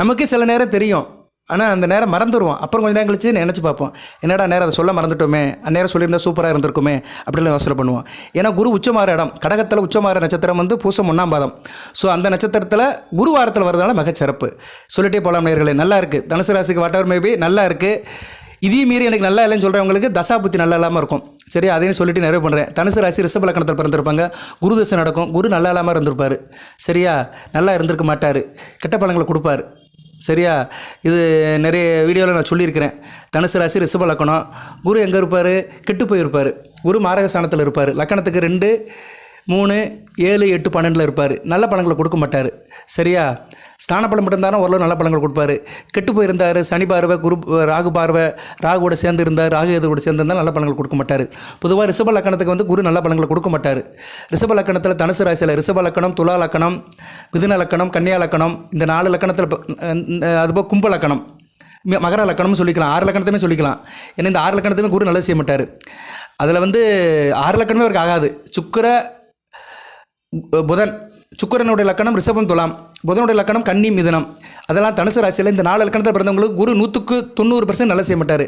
நமக்கே சில நேரம் தெரியும். ஆனால் அந்த நேரம் மறந்துடுவோம் அப்புறம் கொஞ்சம் நேரம் கழிச்சு நினச்சி பார்ப்போம். என்னடா நேரம் அதை சொல்ல மறந்துட்டோமே. அந்நேரம் சொல்லியிருந்தால் சூப்பராக இருந்திருக்குமே அப்படிலாம் யோசனை பண்ணுவோம். ஏன்னா குரு உச்சமார இடம் கடகத்தில் உச்சமார நட்சத்திரம் வந்து பூசம் ஒன்றாம் பாதம். ஸோ அந்த நட்சத்திரத்தில் குரு வாரத்தில் வரதுனால மிகச்சிறப்பு. சொல்லிட்டே போகலாம் நேர்களே நல்லா இருக்குது தனுசு ராசிக்கு வாட்டவர் மேபி நல்லா இருக்குது இதையும் மீறி எனக்கு நல்லா இல்லைன்னு சொல்கிறவங்களுக்கு தசா புத்தி நல்லா இல்லாமல் இருக்கும். சரி அதையும் சொல்லிட்டு நிறைவு பண்ணுறேன் தனுசு ராசி ரிஷப லக்கணத்தில் பிறந்திருப்பாங்க. குரு தசை நடக்கும். குரு நல்லா இல்லாமல் இருந்திருப்பார். சரியா? நல்லா இருந்திருக்க மாட்டார். கெட்ட பழங்களை கொடுப்பாரு. சரியா? இது நிறைய வீடியோவில் நான் சொல்லியிருக்கிறேன். தனுசு ராசி ரிஷப லக்கணம். குரு எங்கே இருப்பார்? கெட்டு போயிருப்பார். குரு மாரக ஸ்தானத்தில் இருப்பார். லக்கணத்துக்கு ரெண்டு மூணு ஏழு எட்டு பன்னெண்டில் இருப்பார். நல்ல பழங்களை கொடுக்க மாட்டார். சரியா? ஸ்தான பலம் மட்டும்தானே? ஓரளவு நல்ல பழங்கள் கொடுப்பாரு. கெட்டு போயிருந்தார். சனி பார்வை குரு ராகு பார்வை ராகுவோட சேர்ந்து இருந்தார். ராகு எதிரோட சேர்ந்து இருந்தால் நல்ல பழங்கள் கொடுக்க மாட்டார். பொதுவாக ரிஷப லக்கணத்துக்கு வந்து குரு நல்ல பழங்களை கொடுக்க மாட்டார். ரிஷப லக்கணத்தில் தனுசு ராசியில் ரிஷப லக்கணம் துலா லக்கணம் மிதுன லக்கணம் கன்னியா லக்கணம் இந்த நாலு லக்கணத்தில் அதுபோல் கும்ப லக்கணம். மகர லக்கணம்னு சொல்லிக்கலாம். ஆறு லக்கணத்தையுமே சொல்லிக்கலாம். ஏன்னா இந்த ஆறு லக்கணத்தையுமே குரு நல்லது செய்ய மாட்டார். அதில் வந்து ஆறு லக்கணமே அவருக்கு ஆகாது. சுக்கரை புதன். சுக்கிரனுடைய லக்கணம் ரிஷபம் துலாம். புதனுடைய லக்கணம் கன்னி மிதனம். அதெல்லாம் தனுசு ராசியில் இந்த நாலு லக்கணத்தில் பிறந்தவங்களுக்கு குரு நூற்றுக்கு தொண்ணூறு பர்சன்ட் நல்லா செய்ய மாட்டார்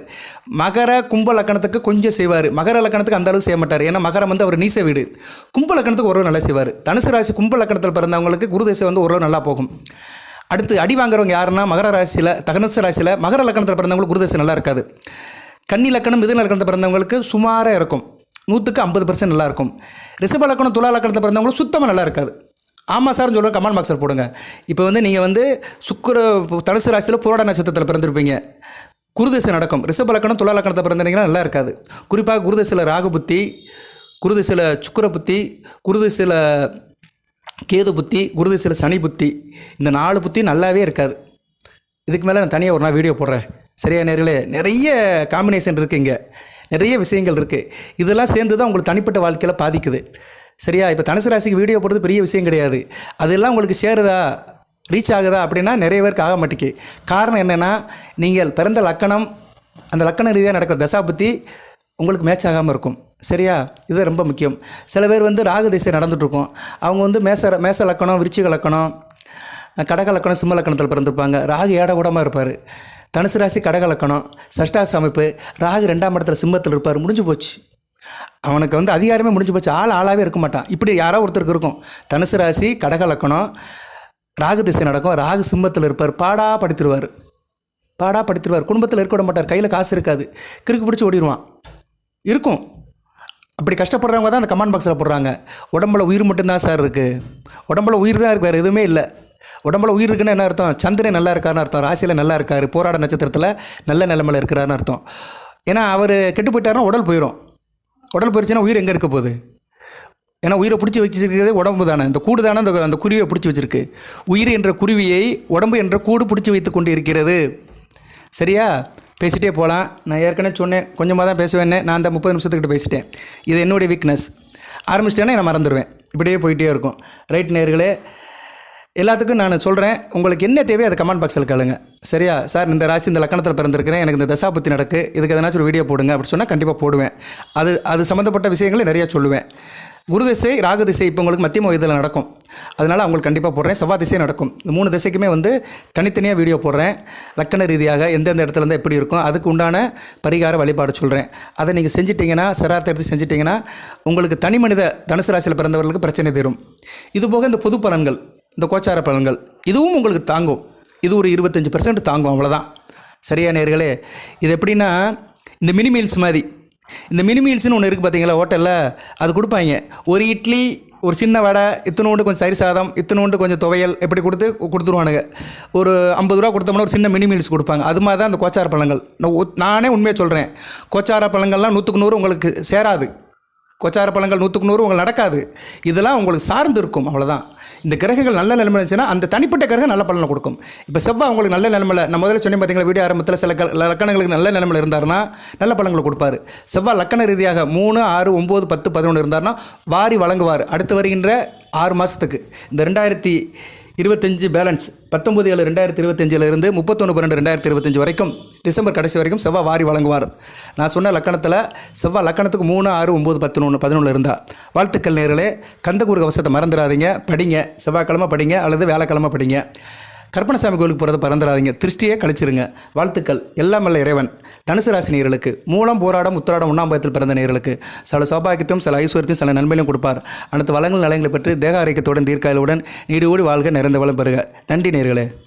மகர கும்ப லக்கணத்துக்கு கொஞ்சம் செய்வார். மகர லக்கணத்துக்கு அந்த அளவுக்கு செய்ய மாட்டார் ஏன்னா மகரம் வந்து அவர் நீச வீடு. கும்ப லக்கணத்துக்கு ஓரளவு நல்லா செய்வார். தனுசு ராசி கும்ப லக்கணத்தில் பிறந்தவங்களுக்கு குரு தசை வந்து ஓரளவு நல்லா போகும். அடுத்து அடி வாங்குறவங்க யாருன்னா மகர ராசியில் தகனசு ராசியில் மகர லக்கணத்தில் பிறந்தவங்களுக்கு குரு நல்லா இருக்காது. கன்னி லக்கணம் மிதன லக்கணத்தில் பிறந்தவங்களுக்கு சுமாராக இருக்கும். நூற்றுக்கு ஐம்பது பர்சன்ட் நல்லாயிருக்கும். ரிஷப லக்கணம் துலா லக்கணத்தில் பிறந்தவங்களும் சுத்தமாக நல்லா இருக்காது ஆமாம் சார்னு சொல்லுங்கள் கமெண்ட் பாக்ஸில் போடுங்க. இப்போ வந்து நீங்கள் வந்து சுக்கர தனுசு ராசியில் புரோட நட்சத்திரத்தில் பிறந்திருப்பீங்க. குருதிசை நடக்கும். ரிஷப லக்கணம் துலா லக்கணத்தை பிறந்தீங்கன்னா நல்லா இருக்காது குறிப்பாக குருதிசையில் ராகு புத்தி குருதிசையில் சுக்கர புத்தி குருதிசையில் கேது புத்தி குருதிசையில் சனி புத்தி இந்த நாலு புத்தி நல்லாவே இருக்காது. இதுக்கு மேலே நான் தனியாக ஒரு நாள் வீடியோ போடுறேன். சரியா நேர்களே? நிறைய காம்பினேஷன் இருக்குது இங்கே. நிறைய விஷயங்கள் இருக்குது இதெல்லாம் சேர்ந்து தான் உங்களுக்கு தனிப்பட்ட வாழ்க்கையில் பாதிக்குது. சரியா? இப்போ தனுசு ராசிக்கு வீடியோ போடுறது பெரிய விஷயம் கிடையாது. அதெல்லாம் உங்களுக்கு சேருதா? ரீச் ஆகுதா? அப்படின்னா நிறைய பேருக்கு ஆக மாட்டேங்கு காரணம் என்னென்னா நீங்கள் பிறந்த லக்கணம் அந்த லக்கண ரீதியாக நடக்கிற தசாபுத்தி உங்களுக்கு மேட்ச் ஆகாமல் இருக்கும். சரியா? இது ரொம்ப முக்கியம். சில பேர் வந்து ராகு திசை நடந்துகிட்ருக்கும் அவங்க வந்து மேச மேச லக்கணம் விருச்சிக லக்கணம் கடக லக்கணம் சிம்ம லக்கணத்தில் பிறந்திருப்பாங்க. ராகு ஏடகூடமாக இருப்பார். தனுசு ராசி கடகலக்கணம் சஷ்டாச அமைப்பு ராகு ரெண்டாம் இடத்துல சிம்மத்தில் இருப்பார் முடிஞ்சு போச்சு. அவனுக்கு வந்து அதிகாரமே முடிஞ்சு போச்சு. ஆள் ஆளாகவே இருக்க மாட்டான். இப்படி யாரோ ஒருத்தருக்கு இருக்கும். தனுசு ராசி கடகலக்கணம் ராகு திசை நடக்கும். ராகு சிம்மத்தில் இருப்பார். பாடா படுத்திடுவார் பாடா படுத்திடுவார் குடும்பத்தில் இருக்க விட மாட்டார். கையில் காசு இருக்காது. கிறுக்கு பிடிச்சி ஓடிடுவான் இருக்கும். அப்படி கஷ்டப்படுறவங்க தான் அந்த கமெண்ட் பாக்ஸில் போடுறாங்க. உடம்புல உயிர் மட்டும்தான் சார் இருக்குது உடம்புல உயிர் தான் இருக்குது வேறு எதுவுமே இல்லை. உடம்புல உயிர் இருக்குன்னு என்ன அர்த்தம்? சந்திரன் நல்லா இருக்காருன்னு அர்த்தம். ராசியில் நல்லா இருக்காரு. போராட நட்சத்திரத்தில் நல்ல நிலைமையில் இருக்கிறாருன்னு அர்த்தம். ஏன்னா அவர் கெட்டு போயிட்டாருன்னா உடல் போயிடும் உடல் போயிடுச்சுன்னா உயிர் எங்கே இருக்க போகுது? ஏன்னா உயிரை பிடிச்சி வச்சிருக்கிறதே உடம்பு தானே. இந்த கூடு தானே அந்த அந்த குருவியை பிடிச்சி வச்சிருக்கு. உயிர் என்ற குருவியை உடம்பு என்ற கூடு பிடிச்சி வைத்து கொண்டு இருக்கிறது சரியா? பேசிகிட்டே போகலாம் நான் ஏற்கனவே சொன்னேன். கொஞ்சமாக தான் பேசுவேன்னே நான் அந்த முப்பது நிமிஷத்துக்கிட்ட பேசிட்டேன். இது என்னுடைய வீக்னஸ் ஆரம்பிச்சிட்டேன்னா நான் மறந்துடுவேன். இப்படியே போயிட்டே இருக்கும். ரைட் நேர்களே எல்லாத்துக்கும் நான் சொல்கிறேன் உங்களுக்கு என்ன தேவையோ அதை கமெண்ட் பாக்ஸில் கேளுங்க. சரியா? சார் இந்த ராசி இந்த லக்கணத்தில் பிறந்திருக்கிறேன். எனக்கு இந்த தசாபுத்தி நடக்கு. இதுக்கு எதனாச்சும் ஒரு வீடியோ போடுங்க அப்படி சொன்னால் கண்டிப்பாக போடுவேன். அது அது சம்மந்தப்பட்ட விஷயங்களை நிறையா சொல்லுவேன். குரு திசை ராகு திசை இப்போ உங்களுக்கு மத்தியம இதில் நடக்கும். அதனால் அவங்களுக்கு கண்டிப்பாக போடுறேன். செவ்வாய் திசை நடக்கும். இந்த மூணு திசைக்குமே வந்து தனித்தனியாக வீடியோ போடுறேன். லக்கண ரீதியாக எந்தெந்த இடத்துல இருந்தால் எப்படி இருக்கும் அதுக்கு உண்டான பரிகார வழிபாடு சொல்கிறேன் அதை நீங்கள் செஞ்சிட்டிங்கன்னா சிரார்த்த எடுத்து செஞ்சிட்டிங்கன்னா உங்களுக்கு தனி மனித தனுசு ராசியில் பிறந்தவர்களுக்கு பிரச்சனை தீரும். இது போக இந்த பொது பலன்கள். இந்த கோச்சார பலன்கள் இதுவும் உங்களுக்கு தாங்கும். இது ஒரு இருபத்தஞ்சி பர்சன்ட் தாங்கும் அவ்வளோதான் சரியா நேர்களே இது எப்படின்னா இந்த மினி மீல்ஸ் மாதிரி. இந்த மினி மீல்ஸ்னு ஒன்று இருக்குது பார்த்தீங்களா ஹோட்டலில் அது கொடுப்பாங்க. ஒரு இட்லி ஒரு சின்ன வடை இத்தனோண்டு கொஞ்சம் சரி சாதம் இத்தனோண்டு கொஞ்சம் துவையல் இப்படி கொடுத்து கொடுத்துருவானுங்க. ஒரு ஐம்பது ரூபா கொடுத்தோம்னா ஒரு சின்ன மினி மீல்ஸ் கொடுப்பாங்க. அது மாதிரி தான் அந்த கோச்சார பழங்கள் நான் நானே உண்மையாக சொல்கிறேன் கோச்சார பழங்கள்லாம் நூற்றுக்கு நூறு உங்களுக்கு சேராது. கொச்சார பழங்கள் நூற்றுக்கு நூறு உங்களுக்கு நடக்காது. இதெல்லாம் உங்களுக்கு சார்ந்து இருக்கும் அவ்வளோதான் இந்த கிரகங்கள் நல்ல நிலைமை இருந்துச்சுன்னா அந்த தனிப்பட்ட கிரகம் நல்ல பலனை கொடுக்கும். இப்போ செவ்வாய் உங்களுக்கு நல்ல நிலைமையில் நான் முதல்ல சொன்னேன் பார்த்தீங்களா வீடியோ ஆரம்பத்தில் சில லக்கணங்களுக்கு நல்ல நிலைமையில் இருந்தார்னா நல்ல பலன்களை கொடுப்பாரு. செவ்வாய் லக்கண ரீதியாக மூணு ஆறு ஒம்பது பத்து பதினொன்று இருந்தாருன்னா வாரி வழங்குவார். அடுத்து வருகின்ற ஆறு மாதத்துக்கு இந்த ரெண்டாயிரத்தி இருபத்தஞ்சு பேலன்ஸ் பத்தொம்பது ஏழு ரெண்டாயிரத்தி இருபத்தஞ்சிலிருந்து முப்பத்தொன்று பன்னெண்டு ரெண்டாயிரத்தி இருபத்தஞ்சு வரைக்கும் டிசம்பர் கடைசி வரைக்கும் செவ்வாய் வாரி வழங்குவார். நான் சொன்ன லக்கணத்தில் செவ்வாய் லக்கணத்துக்கு மூணு ஆறு ஒம்பது பத்து பதினொன்று இருந்தால் வாழ்த்துக்கள் நேர்களே கந்தகூர் கவசத்தை மறந்துடாதீங்க படிங்க. செவ்வாய்க்கிழமை படிங்க அல்லது வேலைக்கிழமை படிங்க. கற்பனசாமி கோயிலுக்கு போகிறத பறந்துடாதீங்க திருஷ்டியே கழிச்சிருங்க. வாழ்த்துக்கள். எல்லாம் அல்ல இறைவன். தனுசு ராசி நேர்களுக்கு மூலம் போராடம் உத்திராடம் உண்ணாம்பயத்தில் பிறந்த நேர்களுக்கு சில சௌபாகியத்தையும் சில ஐஸ்வர்யத்தையும் சில நன்மையிலும் கொடுப்பார். அனைத்து வளங்கள் நலங்களை பெற்று தேக ஆரோக்கியத்துடன் தீர்க்காயலுடன் நீடு வாழ்க நிறைந்த வளம் பெறுக. நன்றி நேர்களே